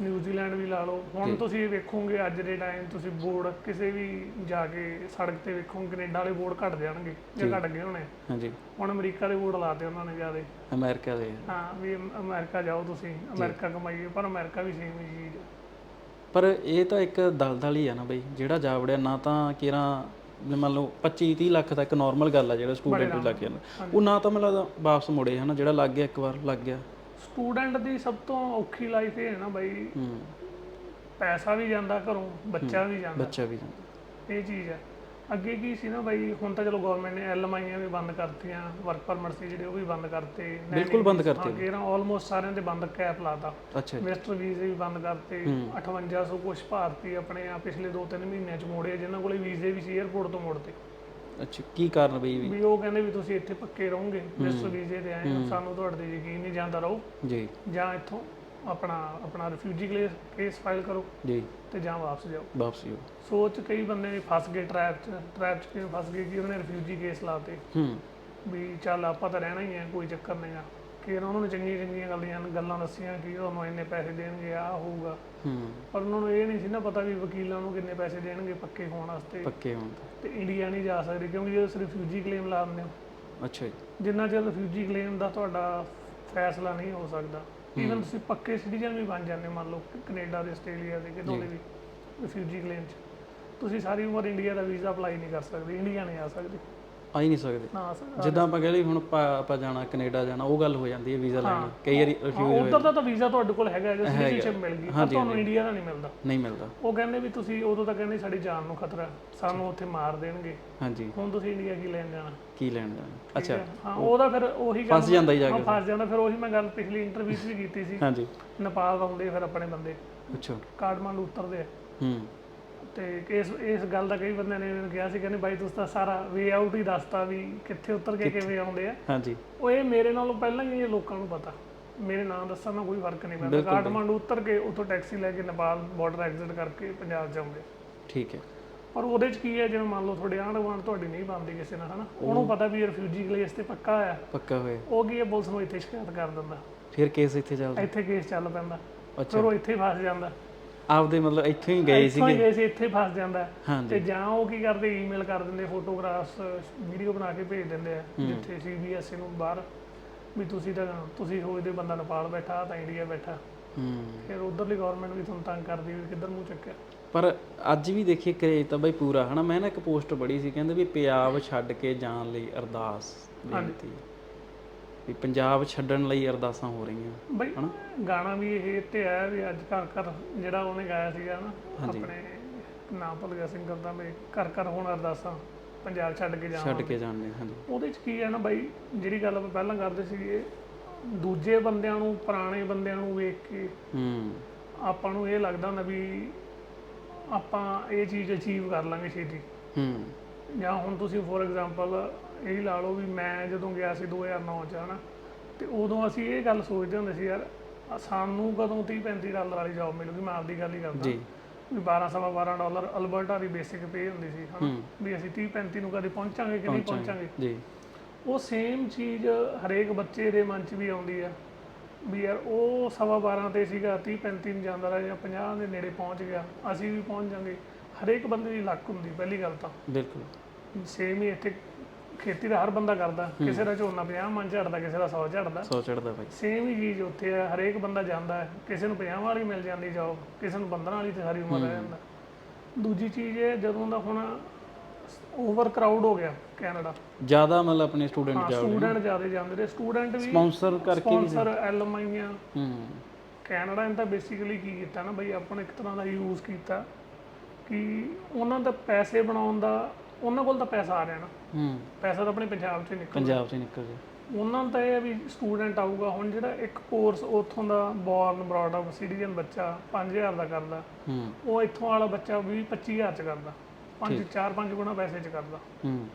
ਨਿਊਜ਼ੀਲੈਂਡ ਵੀ ਲਾ ਲਓ। ਹੁਣ ਤੁਸੀਂ ਵੇਖੋਗੇ ਅੱਜ ਦੇ ਟਾਈਮ ਤੁਸੀਂ ਬੋਰਡ ਕਿਸੇ ਵੀ ਜਾ ਕੇ ਸੜਕ ਤੇ ਵੇਖੋਗੇ ਕੈਨੇਡਾ ਵਾਲੇ ਬੋਰਡ ਘਟ ਜਾਣਗੇ ਜਾਂ ਘਟ ਗਏ ਹੋਣੇ। ਹਾਂਜੀ। ਹੁਣ ਅਮਰੀਕਾ ਦੇ ਬੋਰਡ ਲਾਤੇ ਉਹਨਾਂ ਨੇ ਜਿਆਦੇ। ਅਮਰੀਕਾ ਦੇ। ਹਾਂ ਵੀ ਅਮ- ਅਮਰੀਕਾ ਜਾਓ ਤੁਸੀਂ। ਅਮਰੀਕਾ ਕਮਾਈਏ ਪਰ ਅਮਰੀਕਾ ਵੀ ਸੇਮ ਹੀ ਚੀਜ਼ ਪਰ ਇਹ ਤਾਂ ਇੱਕ ਦਲਦਲ ਹੀ ਆ ਨਾ ਬਈ ਜਿਹੜਾ ਜਾ ਵੜਿਆ ਨਾ ਤਾਂ ਕਿਰਾਂ ਮੰਨ ਲਓ 25 30 ਲੱਖ ਇੱਕ ਨਾਰਮਲ ਗੱਲ ਆ ਜਿਹੜਾ ਸਟੂਡੈਂਟ ਨੂੰ ਲੱਗ ਜਾਂਦਾ। ਉਹ ਨਾ ਤਾਂ ਮੈਨੂੰ ਲੱਗਦਾ ਵਾਪਸ ਮੁੜੇ ਹਨਾ ਜਿਹੜਾ ਲੱਗ ਗਿਆ ਇੱਕ ਵਾਰ ਲੱਗ ਗਿਆ। ਸਟੂਡੈਂਟ ਦੀ ਸਭ ਤੋਂ ਔਖੀ ਲਾਈਫ ਇਹ ਹੈ ਨਾ ਬਾਈ ਹੂੰ। ਪੈਸਾ ਵੀ ਜਾਂਦਾ ਘਰੋਂ ਬੱਚਾ ਵੀ ਜਾਂਦਾ। ਬੱਚਾ ਵੀ ਜਾਂਦਾ। ਇਹ ਚੀਜ਼ ਹੈ। ਅੱਗੇ ਕੀ ਸੀ ਨਾ ਬਾਈ ਹੁਣ ਤਾਂ ਚਲੋ ਗਵਰਨਮੈਂਟ ਨੇ ਐਲਐਮਆਈਆਂ ਵੀ ਬੰਦ ਕਰਤੀਆਂ ਵਰਕ ਪਰਮਿਟ ਸੀ ਜਿਹੜੇ ਉਹ ਵੀ ਬੰਦ ਕਰਤੇ ਬਿਲਕੁਲ ਬੰਦ ਕਰਤੇ। ਹਾਂ ਕਿਹੜਾ ਆਲਮੋਸਟ ਸਾਰਿਆਂ ਦੇ ਬੰਦ ਕੈਪ ਲਾਤਾ ਅੱਛਾ ਜੀ। ਮਿਸਟਰ ਵੀਜ਼ੇ ਵੀ ਬੰਦ ਕਰਤੇ 5800 ਕੁਝ ਭਾਰਤੀ ਆਪਣੇ ਆ ਪਿਛਲੇ 2-3 ਮਹੀਨਿਆਂ ਚ ਮੋੜੇ ਜਿਨ੍ਹਾਂ ਕੋਲੇ ਵੀਜ਼ੇ ਵੀ ਸੀ 에어ਪੋਰਟ ਤੋਂ ਮੋੜਤੇ। ਅੱਛਾ ਕੀ ਕਾਰਨ ਬਈ ਵੀ? ਵੀ ਉਹ ਕਹਿੰਦੇ ਵੀ ਤੁਸੀਂ ਇੱਥੇ ਪੱਕੇ ਰਹੋਗੇ ਮਿਸਟਰ ਵੀਜ਼ੇ ਤੇ ਆਏ ਹੋ ਸਾਨੂੰ ਤੁਹਾਡੇ ਤੇ ਯਕੀਨ ਨਹੀਂ ਜਾਂਦਾ ਰਹੋ। ਜੀ। ਜਾਂ ਇੱਥੋਂ ਆਪਣਾ ਆਪਣਾ ਰਿਫਿਊਜੀ ਕੇਸ ਫਾਈਲ ਕਰੋ ਜੀ। ਤੇ ਜਾਂ ਵਾਪਸ ਜਾਓ। ਵਾਪਸ ਹੀ ਸੋਚ ਕਈ ਬੰਦੇ ਨੇ ਫਸ ਗਏ ਟ੍ਰੈਪ 'ਚ ਟ੍ਰੈਪ 'ਚ ਕਿਵੇਂ ਫਸ ਗਏ ਕਿ ਉਹਨੇ ਰਿਫਿਊਜੀ ਕੇਸ ਲਾਤੇ। ਹੂੰ। ਵੀ ਚੱਲ ਆਪਾਂ ਤਾਂ ਰਹਿਣਾ ਹੀ ਹੈ ਕੋਈ ਚੱਕਰ ਨਹੀਂ ਆ। ਕਿ ਉਹਨਾਂ ਨੂੰ ਚੰਗੀਆਂ ਚੰਗੀਆਂ ਗੱਲਾਂ ਗੱਲਾਂ ਦੱਸੀਆਂ ਕਿ ਤੁਹਾਨੂੰ ਇੰਨੇ ਪੈਸੇ ਦੇਣਗੇ ਆ ਹੋਊਗਾ। ਹੂੰ। ਪਰ ਉਹਨਾਂ ਨੂੰ ਇਹ ਨਹੀਂ ਸੀ ਨਾ ਪਤਾ ਵੀ ਵਕੀਲਾਂ ਨੂੰ ਕਿੰਨੇ ਪੈਸੇ ਦੇਣਗੇ ਪੱਕੇ ਹੋਣ ਵਾਸਤੇ। ਪੱਕੇ ਹੋਣ ਤੇ ਇੰਡੀਆ ਨਹੀਂ ਜਾ ਸਕਦੇ ਕਿਉਂਕਿ ਜੇ ਤੁਸੀਂ ਰਿਫਿਊਜੀ ਕਲੇਮ ਲਾ ਦਿੰਦੇ ਹੋ। ਅੱਛਾ ਜੀ। ਜਿੰਨਾ ਚਿਰ ਰਿਫਿਊਜੀ ਕਲੇਮ ਦਾ ਤੁਹਾਡਾ ਫੈਸਲਾ ਨਹੀਂ ਹੋ ਸਕਦਾ। ਈਵਨ ਤੁਸੀਂ ਪੱਕੇ ਸਿਟੀਜ਼ਨ ਵੀ ਬਣ ਜਾਂਦੇ ਮੰਨ ਲਓ ਕੈਨੇਡਾ ਦੇ ਆਸਟ੍ਰੇਲੀਆ ਦੇ ਕਿਤੋਂ ਦੇ ਵੀ ਰਿਫਿਊਜੀ ਕਲੇਮ 'ਚ। ਤੁਸੀਂ ਸਾਰੀ ਉਮਰ ਇੰਡੀਆ ਦਾ ਵੀਜ਼ਾ ਅਪਲਾਈ ਨਹੀਂ ਕਰ ਸਕਦੇ ਇੰਡੀਆ ਨਹੀਂ ਆ ਸਕਦੇ। ਆ ਹੀ ਨਹੀਂ ਸਕਦੇ। ਨਾ ਜਿੱਦਾਂ ਆਪਾਂ ਕਹਿ ਲਈ ਹੁਣ ਆਪਾਂ ਆਪਾਂ ਜਾਣਾ ਕੈਨੇਡਾ ਜਾਣਾ ਉਹ ਗੱਲ ਹੋ ਜਾਂਦੀ ਹੈ ਵੀਜ਼ਾ ਲੈਣ। ਕਈ ਵਾਰੀ ਰਿਫਿਊਜ਼ ਉਧਰ ਦਾ ਤਾਂ ਵੀਜ਼ਾ ਤੁਹਾਡੇ ਕੋਲ ਹੈਗਾ ਜੇ ਸਿਟੀਜ਼ਨਸ਼ਿਪ ਮਿਲ ਗਈ ਪਰ ਤੁਹਾਨੂੰ ਇੰਡੀਆ ਦਾ ਨਹੀਂ ਮਿਲਦਾ। ਨਹੀਂ ਮਿਲਦਾ। ਉਹ ਕਹਿੰਦੇ ਵੀ ਤੁਸੀਂ ਉਦੋਂ ਤਾਂ ਕਹਿੰਦੇ ਸਾਡੀ ਜਾਨ ਨੂੰ ਖਤਰਾ ਹੈ, ਸਾਨੂੰ ਉੱਥੇ ਮਾਰ ਦੇਣਗੇ। ਹਾਂਜੀ। ਹੁਣ ਤੁਸੀਂ ਇੰਡੀਆ ਕੀ ਲੈਣ ਜਾਣਾ? ਕੀ ਲੈਣ ਜਾਣਾ? ਅੱਛਾ। ਹਾਂ ਉਹਦਾ ਫਿਰ ਉਹੀ ਗੱਲ ਫਸ ਜਾਂਦਾ ਹੀ ਜਾ ਹਾਂ ਕੇ ਫਸ ਜਾਂਦਾ ਫਿਰ ਉਹੀ ਮੈਂ ਗੱਲ ਪਿਛਲੀ ਇੰਟਰਵਿਊ 'ਚ ਵੀ ਕੀਤੀ ਸੀ। ਹਾਂਜੀ। ਨੇਪਾਲ ਆਉਂਦੇ ਫਿਰ ਆਪਣੇ ਬੰਦੇ। ਅੱਛਾ। ਕਾਠਮਾਂਡੂ ਉਤਰਦੇ ਆ। ਹੂੰ। ਤੇ ਇਸ ਇਸ ਗੱਲ ਦਾ ਕਈ ਬੰਦਿਆਂ ਨੇ ਮੈਨੂੰ ਕਿਹਾ ਸੀ ਕਹਿੰਦੇ ਬਾਈ ਤੁਸੀਂ ਤਾਂ ਸਾਰਾ ਵੇ ਆਊਟ ਹੀ ਦੱਸਤਾ ਵੀ ਕਿੱਥੇ ਉਤਰ ਕੇ ਕਿਵੇਂ ਆਉਂਦੇ ਆ। ਹਾਂਜੀ। ਉਹ ਇਹ ਮੇਰੇ ਨਾਲੋਂ ਪਹਿਲਾਂ ਹੀ ਇਹ ਲੋਕਾਂ ਨੂੰ ਪਤਾ। ਮੇਰੇ ਨਾਂ ਦੱਸਣ ਨਾਲ ਕੋਈ ਫ਼ਰਕ ਨਹੀਂ ਪੈਂਦਾ। ਕਾਠਮਾਂਡੂ ਉਤਰ ਕੇ ਉੱਥੋਂ ਟੈਕਸੀ ਲੈ ਕੇ ਨੇਪਾਲ ਬਾਰਡਰ ਐਗਜ਼ਿਟ ਕਰਕੇ ਪੰਜਾਬ ਜਾਉਂਦੇ ਠੀਕ ਹੈ। ਪਰ ਉਹਦੇ ਚ ਕੀ ਹੈ ਜਿਵੇਂ ਮੰਨ ਲਓ ਤੁਹਾਡੇ ਆਂਢ ਗੁਆਂਢ ਤੁਹਾਡੀ ਨਹੀਂ ਬਣਦੀ ਕਿਸੇ ਨਾਲ ਹਨਾ? ਉਹਨੂੰ ਪਤਾ ਵੀ ਰਿਫਿਊਜੀ ਕੇਸ ਤੇ ਪੱਕਾ ਆ। ਪੱਕਾ ਹੋਇਆ। ਉਹ ਕੀ ਹੈ ਪੁਲਿਸ ਨੂੰ ਇੱਥੇ ਸ਼ਿਕਾਇਤ ਕਰ ਦਿੰਦਾ। ਫਿਰ ਕੇਸ ਇੱਥੇ ਚੱਲਦਾ। ਇੱਥੇ ਕੇਸ ਚੱਲ ਪੈਂਦਾ। ਅੱਛਾ। ਫਿਰ ਉਹ ਇੱਥੇ ਫਸ ਜਾਂਦਾ। ਆਪਦੇ ਮਤਲਬ ਇੱਥੋਂ ਹੀ ਗਏ ਇੱਥੋਂ ਹੀ ਗਏ ਸੀ ਇੱਥੇ ਫਸ ਜਾਂਦਾ। ਹਾਂਜੀ। ਤੇ ਜਾਂ ਉਹ ਕੀ ਕਰਦੇ ਈਮੇਲ ਕਰ ਦਿੰਦੇ ਫੋਟੋਗ੍ਰਾਫਸ ਵੀਡੀਓ ਬਣਾ ਕੇ ਭੇਜ ਦਿੰਦੇ ਆ। ਜਿੱਥੇ ਸੀਬੀਐਸਈ ਨੂੰ ਬਾਹਰ ਵੀ ਤੁਸੀਂ ਤਾਂ ਤੁਸੀਂ ਸੋਚਦੇ ਬੰਦਾ ਨੇਪਾਲ ਬੈਠਾ ਆਹ ਤਾਂ ਇੰਡੀਆ ਬੈਠਾ। ਹੂੰ। ਫਿਰ ਉਧਰਲੀ ਗਵਰਨਮੈਂਟ ਵੀ ਤੁਹਾਨੂੰ ਤੰਗ ਕਰਦੀ ਵੀ ਕਿੱਧਰ ਮੂੰਹ ਚੱਕਿਆ। ਪਰ ਅੱਜ ਵੀ ਦੇਖੀਏ ਕਰੇਜ ਤਾਂ ਬਈ ਪੂਰਾ ਹਨਾ? ਮੈਂ ਨਾ ਇੱਕ ਪੋਸਟ ਪੜ੍ਹੀ ਸੀ ਕਹਿੰਦੇ ਵੀ ਪੰਜਾਬ ਛੱਡ ਕੇ ਜਾਣ ਲਈ ਅਰਦਾਸ ਬੇਨਤੀ। ਵੀ ਪੰਜਾਬ ਛੱਡਣ ਲਈ ਅਰਦਾਸਾਂ ਹੋ ਰਹੀਆਂ ਬਈ ਗਾਣਾ ਵੀ ਇਹ ਤੇ ਆਇਆ ਵੀ ਅੱਜ ਘਰ ਘਰ ਜਿਹੜਾ ਉਹਨੇ ਗਾਇਆ ਸੀਗਾ ਨਾ ਹਾਂਜੀ। ਆਪਣੇ ਨਾਮ ਭੁੱਲ ਗਿਆ ਸਿੰਗਰ ਦਾ ਮੈਂ ਘਰ ਘਰ ਹੁਣ ਅਰਦਾਸਾਂ ਪੰਜਾਬ ਛੱਡ ਕੇ ਜਾਵਾਂ ਛੱਡ ਕੇ ਜਾਣੇ ਹਾਂਜੀ। ਉਹਦੇ ਚ ਕੀ ਹੈ ਨਾ ਬਾਈ ਜਿਹੜੀ ਗੱਲ ਆਪਾਂ ਪਹਿਲਾਂ ਕਰਦੇ ਸੀਗੇ ਦੂਜੇ ਬੰਦਿਆਂ ਨੂੰ ਪੁਰਾਣੇ ਬੰਦਿਆਂ ਨੂੰ ਵੇਖ ਕੇ ਹੂੰ। ਆਪਾਂ ਨੂੰ ਇਹ ਲੱਗਦਾ ਹੁੰਦਾ ਵੀ ਆਪਾਂ ਇਹ ਚੀਜ਼ ਅਚੀਵ ਕਰ ਲਾਂਗੇ ਛੇਤੀ। ਹੂੰ। ਜਾਂ ਹੁਣ ਤੁਸੀਂ ਫੋਰ ਐਗਜ਼ਾਮਪਲ ਇਹ ਲਾ ਲਓ ਵੀ ਮੈਂ ਜਦੋਂ ਗਿਆ ਸੀ 2009 ਚ ਹਨਾ। ਤੇ ਉਦੋਂ ਅਸੀਂ ਇਹ ਗੱਲ ਸੋਚਦੇ ਹੁੰਦੇ ਸੀ ਯਾਰ ਆ ਸਾਨੂੰ ਕਦੋਂ 30 35 ਡਾਲਰ ਵਾਲੀ ਜੌਬ ਮਿਲੂਗੀ ਮੈਂ ਆਪਦੀ ਗੱਲ ਹੀ ਕਰਦਾ। ਜੀ। ਵੀ 12 ਸਵਾ 12 ਡਾਲਰ ਅਲਬਰਟਾ ਦੀ ਬੇਸਿਕ ਪੇ ਹੁੰਦੀ ਸੀ ਹਨਾ। ਵੀ ਅਸੀਂ 30 35 ਨੂੰ ਕਦੇ ਪਹੁੰਚਾਂਗੇ ਕਿ ਨਹੀਂ ਪਹੁੰਚਾਂਗੇ ਜੀ। ਉਹ ਸੇਮ ਚੀਜ਼ ਹਰੇਕ ਬੱਚੇ ਦੇ ਮਨ 'ਚ ਵੀ ਆਉਂਦੀ ਆ। ਵੀ ਯਾਰ ਉਹ ਸਵਾ 12 ਤੇ ਸੀਗਾ 30 35 ਨੂੰ ਜਾਂਦਾ ਰਿਹਾ ਜਾਂ 50 ਦੇ ਨੇੜੇ ਪਹੁੰਚ ਗਿਆ ਅਸੀਂ ਵੀ ਪਹੁੰਚ ਜਾਾਂਗੇ। ਹਰੇਕ ਬੰਦੇ ਦੀ ਲੱਕ ਹੁੰਦੀ ਪਹਿਲੀ ਗੱਲ ਤਾਂ। ਬਿਲਕੁਲ। ਸੇਮ ਹੀ ਇੱਥੇ ਖੇਤੀ ਦਾ ਹਰ ਬੰਦਾ ਕਰਦਾ ਕਿਸੇ ਦਾ ਝੋਨਾ 50 ਮਨ ਝੜਦਾ ਕਿਸੇ ਦਾ 100 ਝੜਦਾ। ਸੌ ਚੜਦਾ ਬਾਈ। ਸੇਮ ਹੀ ਚੀਜ਼ ਉੱਥੇ ਹੈ ਹਰੇਕ ਬੰਦਾ ਜਾਂਦਾ ਹੈ ਕਿਸੇ ਨੂੰ 50 ਵਾਲੀ ਮਿਲ ਜਾਂਦੀ ਜੌਬ ਕਿਸੇ ਨੂੰ 15 ਵਾਲੀ ਤੇ ਸਾਰੀ ਉਮਰ ਰਹਿ ਜਾਂਦਾ। ਦੂਜੀ ਚੀਜ਼ ਇਹ ਜਦੋਂ ਦਾ ਹੁਣ ਓਵਰ ਕਰਾਊਡ ਹੋ ਗਿਆ ਕੈਨੇਡਾ। ਜ਼ਿਆਦਾ ਮਤਲਬ ਆਪਣੇ ਸਟੂਡੈਂਟ ਜਾ ਸਟੂਡੈਂਟ ਜ਼ਿਆਦਾ ਜਾਂਦੇ ਨੇ। ਸਟੂਡੈਂਟ ਵੀ ਸਪਾਂਸਰ ਕਰਕੇ ਵੀ ਸਪਾਂਸਰ ਐਲਮਾਈਆਂ ਹੂੰ। ਕੈਨੇਡਾ ਨੇ ਤਾਂ ਬੇਸਿਕਲੀ ਕੀ ਕੀਤਾ ਨਾ ਬਈ ਆਪਾਂ ਇੱਕ ਤਰ੍ਹਾਂ ਦਾ ਯੂਜ਼ ਕੀਤਾ ਕਿ ਉਹਨਾਂ ਦਾ ਪੈਸੇ ਬਣਾਉਣ ਦਾ ਉਹਨਾਂ ਕੋਲ ਤਾਂ ਪੈਸਾ ਆ ਰਿਹਾ ਨਾ। ਹੂੰ। ਪੈਸਾ ਤਾਂ ਆਪਣੇ ਪੰਜਾਬ 'ਚ ਨਿਕਲ ਪੰਜਾਬ ਤੋਂ ਨਿਕਲ ਗਿਆ ਉਹਨਾਂ ਨੂੰ ਤਾਂ ਇਹ ਹੈ ਵੀ ਸਟੂਡੈਂਟ ਆਊਗਾ। ਹੁਣ ਜਿਹੜਾ ਇੱਕ ਕੋਰਸ ਉੱਥੋਂ ਦਾ ਬੋਰਨ ਬਰਾਡ ਅਪ ਸਿਟੀਜ਼ਨ ਬੱਚਾ 5000 ਦਾ ਕਰਦਾ। ਹੂੰ। ਉਹ ਇੱਥੋਂ ਵਾਲਾ ਬੱਚਾ 20 25000 ਚ ਕਰਦਾ। 5 4 5 ਗੁਣਾ ਪੈਸੇ ਚ ਕਰਦਾ। ਹੂੰ।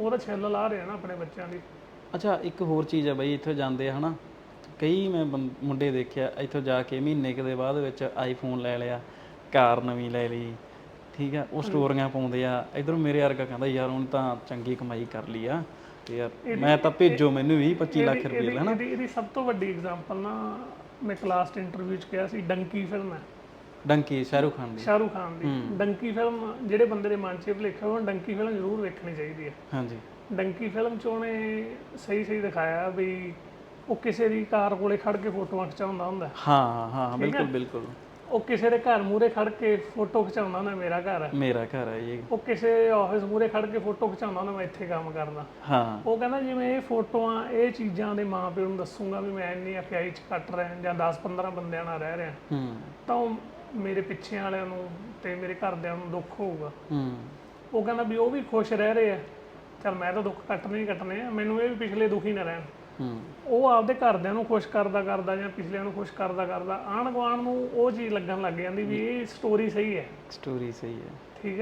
ਉਹ ਤਾਂ ਛਿੱਲ ਲਾ ਰਿਹਾ ਨਾ ਆਪਣੇ ਬੱਚਿਆਂ ਦੀ। ਅੱਛਾ ਇੱਕ ਹੋਰ ਚੀਜ਼ ਹੈ ਬਈ ਇੱਥੋਂ ਜਾਂਦੇ ਆ ਹਨਾ। ਕਈ ਮੈਂ ਬੰ- ਮੁੰਡੇ ਦੇਖਿਆ ਇੱਥੋਂ ਜਾ ਕੇ ਮਹੀਨੇ ਕੁ ਦੇ ਬਾਅਦ ਵਿੱਚ ਆਈਫੋਨ ਲੈ ਲਿਆ ਕਾਰ ਨਵੀਂ ਲੈ ਲਈ। ਠੀਕ ਆ ਉਹ ਸਟੋਰੀਆਂ ਪਾਉਂਦੇ ਆ। ਇਧਰੋਂ ਮੇਰੇ ਵਰਗਾ ਕਹਿੰਦਾ ਯਾਰ ਹੁਣ ਤਾਂ ਚੰਗੀ ਕਮਾਈ ਕਰ ਲਈ ਆ। ਤੇ ਯਾਰ ਮੈਂ ਤਾਂ ਭੇਜੋ ਮੈਨੂੰ 20 25 ਲੱਖ ਰੁਪਏ ਹਨਾ? ਇਹਦੀ ਇਹਦੀ ਸਭ ਤੋਂ ਵੱਡੀ ਐਗਜ਼ਾਮਪਲ ਨਾ ਮੈਂ ਕਲਾਸ ਇੰਟਰਵਿਊ ਚ ਕਿਹਾ ਸੀ ਡੰਕੀ ਫਿਲਮ ਹੈ। ਡੰਕੀ ਸ਼ਾਹਰੁਖ ਖਾਨ ਦੀ। ਸ਼ਾਹਰੁਖ ਖਾਨ ਦੀ। ਡੰਕੀ ਫਿਲਮ ਜਿਹੜੇ ਬੰਦੇ ਦੇ ਮਨ 'ਚ ਭੁਲੇਖਾ ਹੋਣ ਡੰਕੀ ਫਿਲਮ ਜ਼ਰੂਰ ਵੇਖਣੀ ਚਾਹੀਦੀ ਹੈ। ਹਾਂਜੀ। ਡੰਕੀ ਫਿਲਮ 'ਚ ਉਹਨੇ ਸਹੀ ਸਹੀ ਦਿਖਾਇਆ ਵੀ ਉਹ ਕਿਸੇ ਦੀ ਕਾਰ ਕੋਲੇ ਖੜ ਕੇ ਫੋਟੋਆਂ ਖਿਚਾਉਂਦਾ ਹੁੰਦਾ। ਹਾਂ ਹਾਂ? ਬਿਲਕੁਲ ਬਿਲਕੁਲ। ਉਹ ਕਿਸੇ ਦੇ ਘਰ ਮੂਹਰੇ ਖੜ ਕੇ ਫੋਟੋ ਖਿਚਾਉਂਦਾ ਹੁੰਦਾ ਮੇਰਾ ਘਰ। ਹੈ ਮੇਰਾ ਘਰ ਹੈ ਇਹ ਉਹ ਕਿਸੇ ਆਫਿਸ ਮੂਹਰੇ ਖੜ ਕੇ ਫੋਟੋ ਖਿਚਾਉਂਦਾ ਹੁੰਦਾ ਮੈਂ ਇੱਥੇ ਕੰਮ ਕਰਦਾ ਹਾਂ। ਉਹ ਕਹਿੰਦਾ ਜਿਵੇਂ ਇਹ ਫੋਟੋਆਂ ਇਹ ਚੀਜ਼ਾਂ ਦੇ ਮਾਪਿਆਂ ਨੂੰ ਦੱਸੂਗਾ ਵੀ ਮੈਂ ਇੰਨੀ ਅਫਿਆਈ 'ਚ ਕੱਟ ਰਿਹਾ ਜਾਂ 10-15 ਬੰਦਿਆਂ ਨਾਲ ਰਹਿ ਰਿਹਾ। ਹੂੰ। ਤਾਂ ਉਹ ਮੇਰੇ ਪਿੱਛੇ ਵਾਲਿਆਂ ਨੂੰ ਤੇ ਮੇਰੇ ਘਰਦਿਆਂ ਨੂੰ ਦੁੱਖ ਹੋਊਗਾ। ਹੂੰ। ਉਹ ਕਹਿੰਦਾ ਵੀ ਉਹ ਵੀ ਖੁਸ਼ ਰਹਿ ਰਹੇ ਆ। ਚਲ ਮੈਂ ਤਾਂ ਦੁੱਖ ਕੱਟਣੇ ਹੀ ਕੱਟਣੇ ਆ ਮੈਨੂੰ ਇਹ ਵੀ ਪਿਛਲੇ ਦੁਖੀ ਨਾ ਰਹਿਣ। ਉਹ ਆਪਦੇ ਘਰਦਿਆਂ ਨੂੰ ਖੁਸ਼ ਕਰਦਾ ਕਰਦਾ ਜਾਂ ਪਿਛਲਿਆਂ ਨੂੰ ਖੁਸ਼ ਕਰਦਾ ਕਰਦਾ ਆਣ ਗੁਆਂਢ ਨੂੰ ਉਹ ਚੀਜ਼ ਲੱਗਣ ਲੱਗ ਜਾਂਦੀ ਵੀ ਇਹ ਸਟੋਰੀ ਸਹੀ ਹੈ। ਸਟੋਰੀ ਸਹੀ ਹੈ। ਠੀਕ ਹੈ।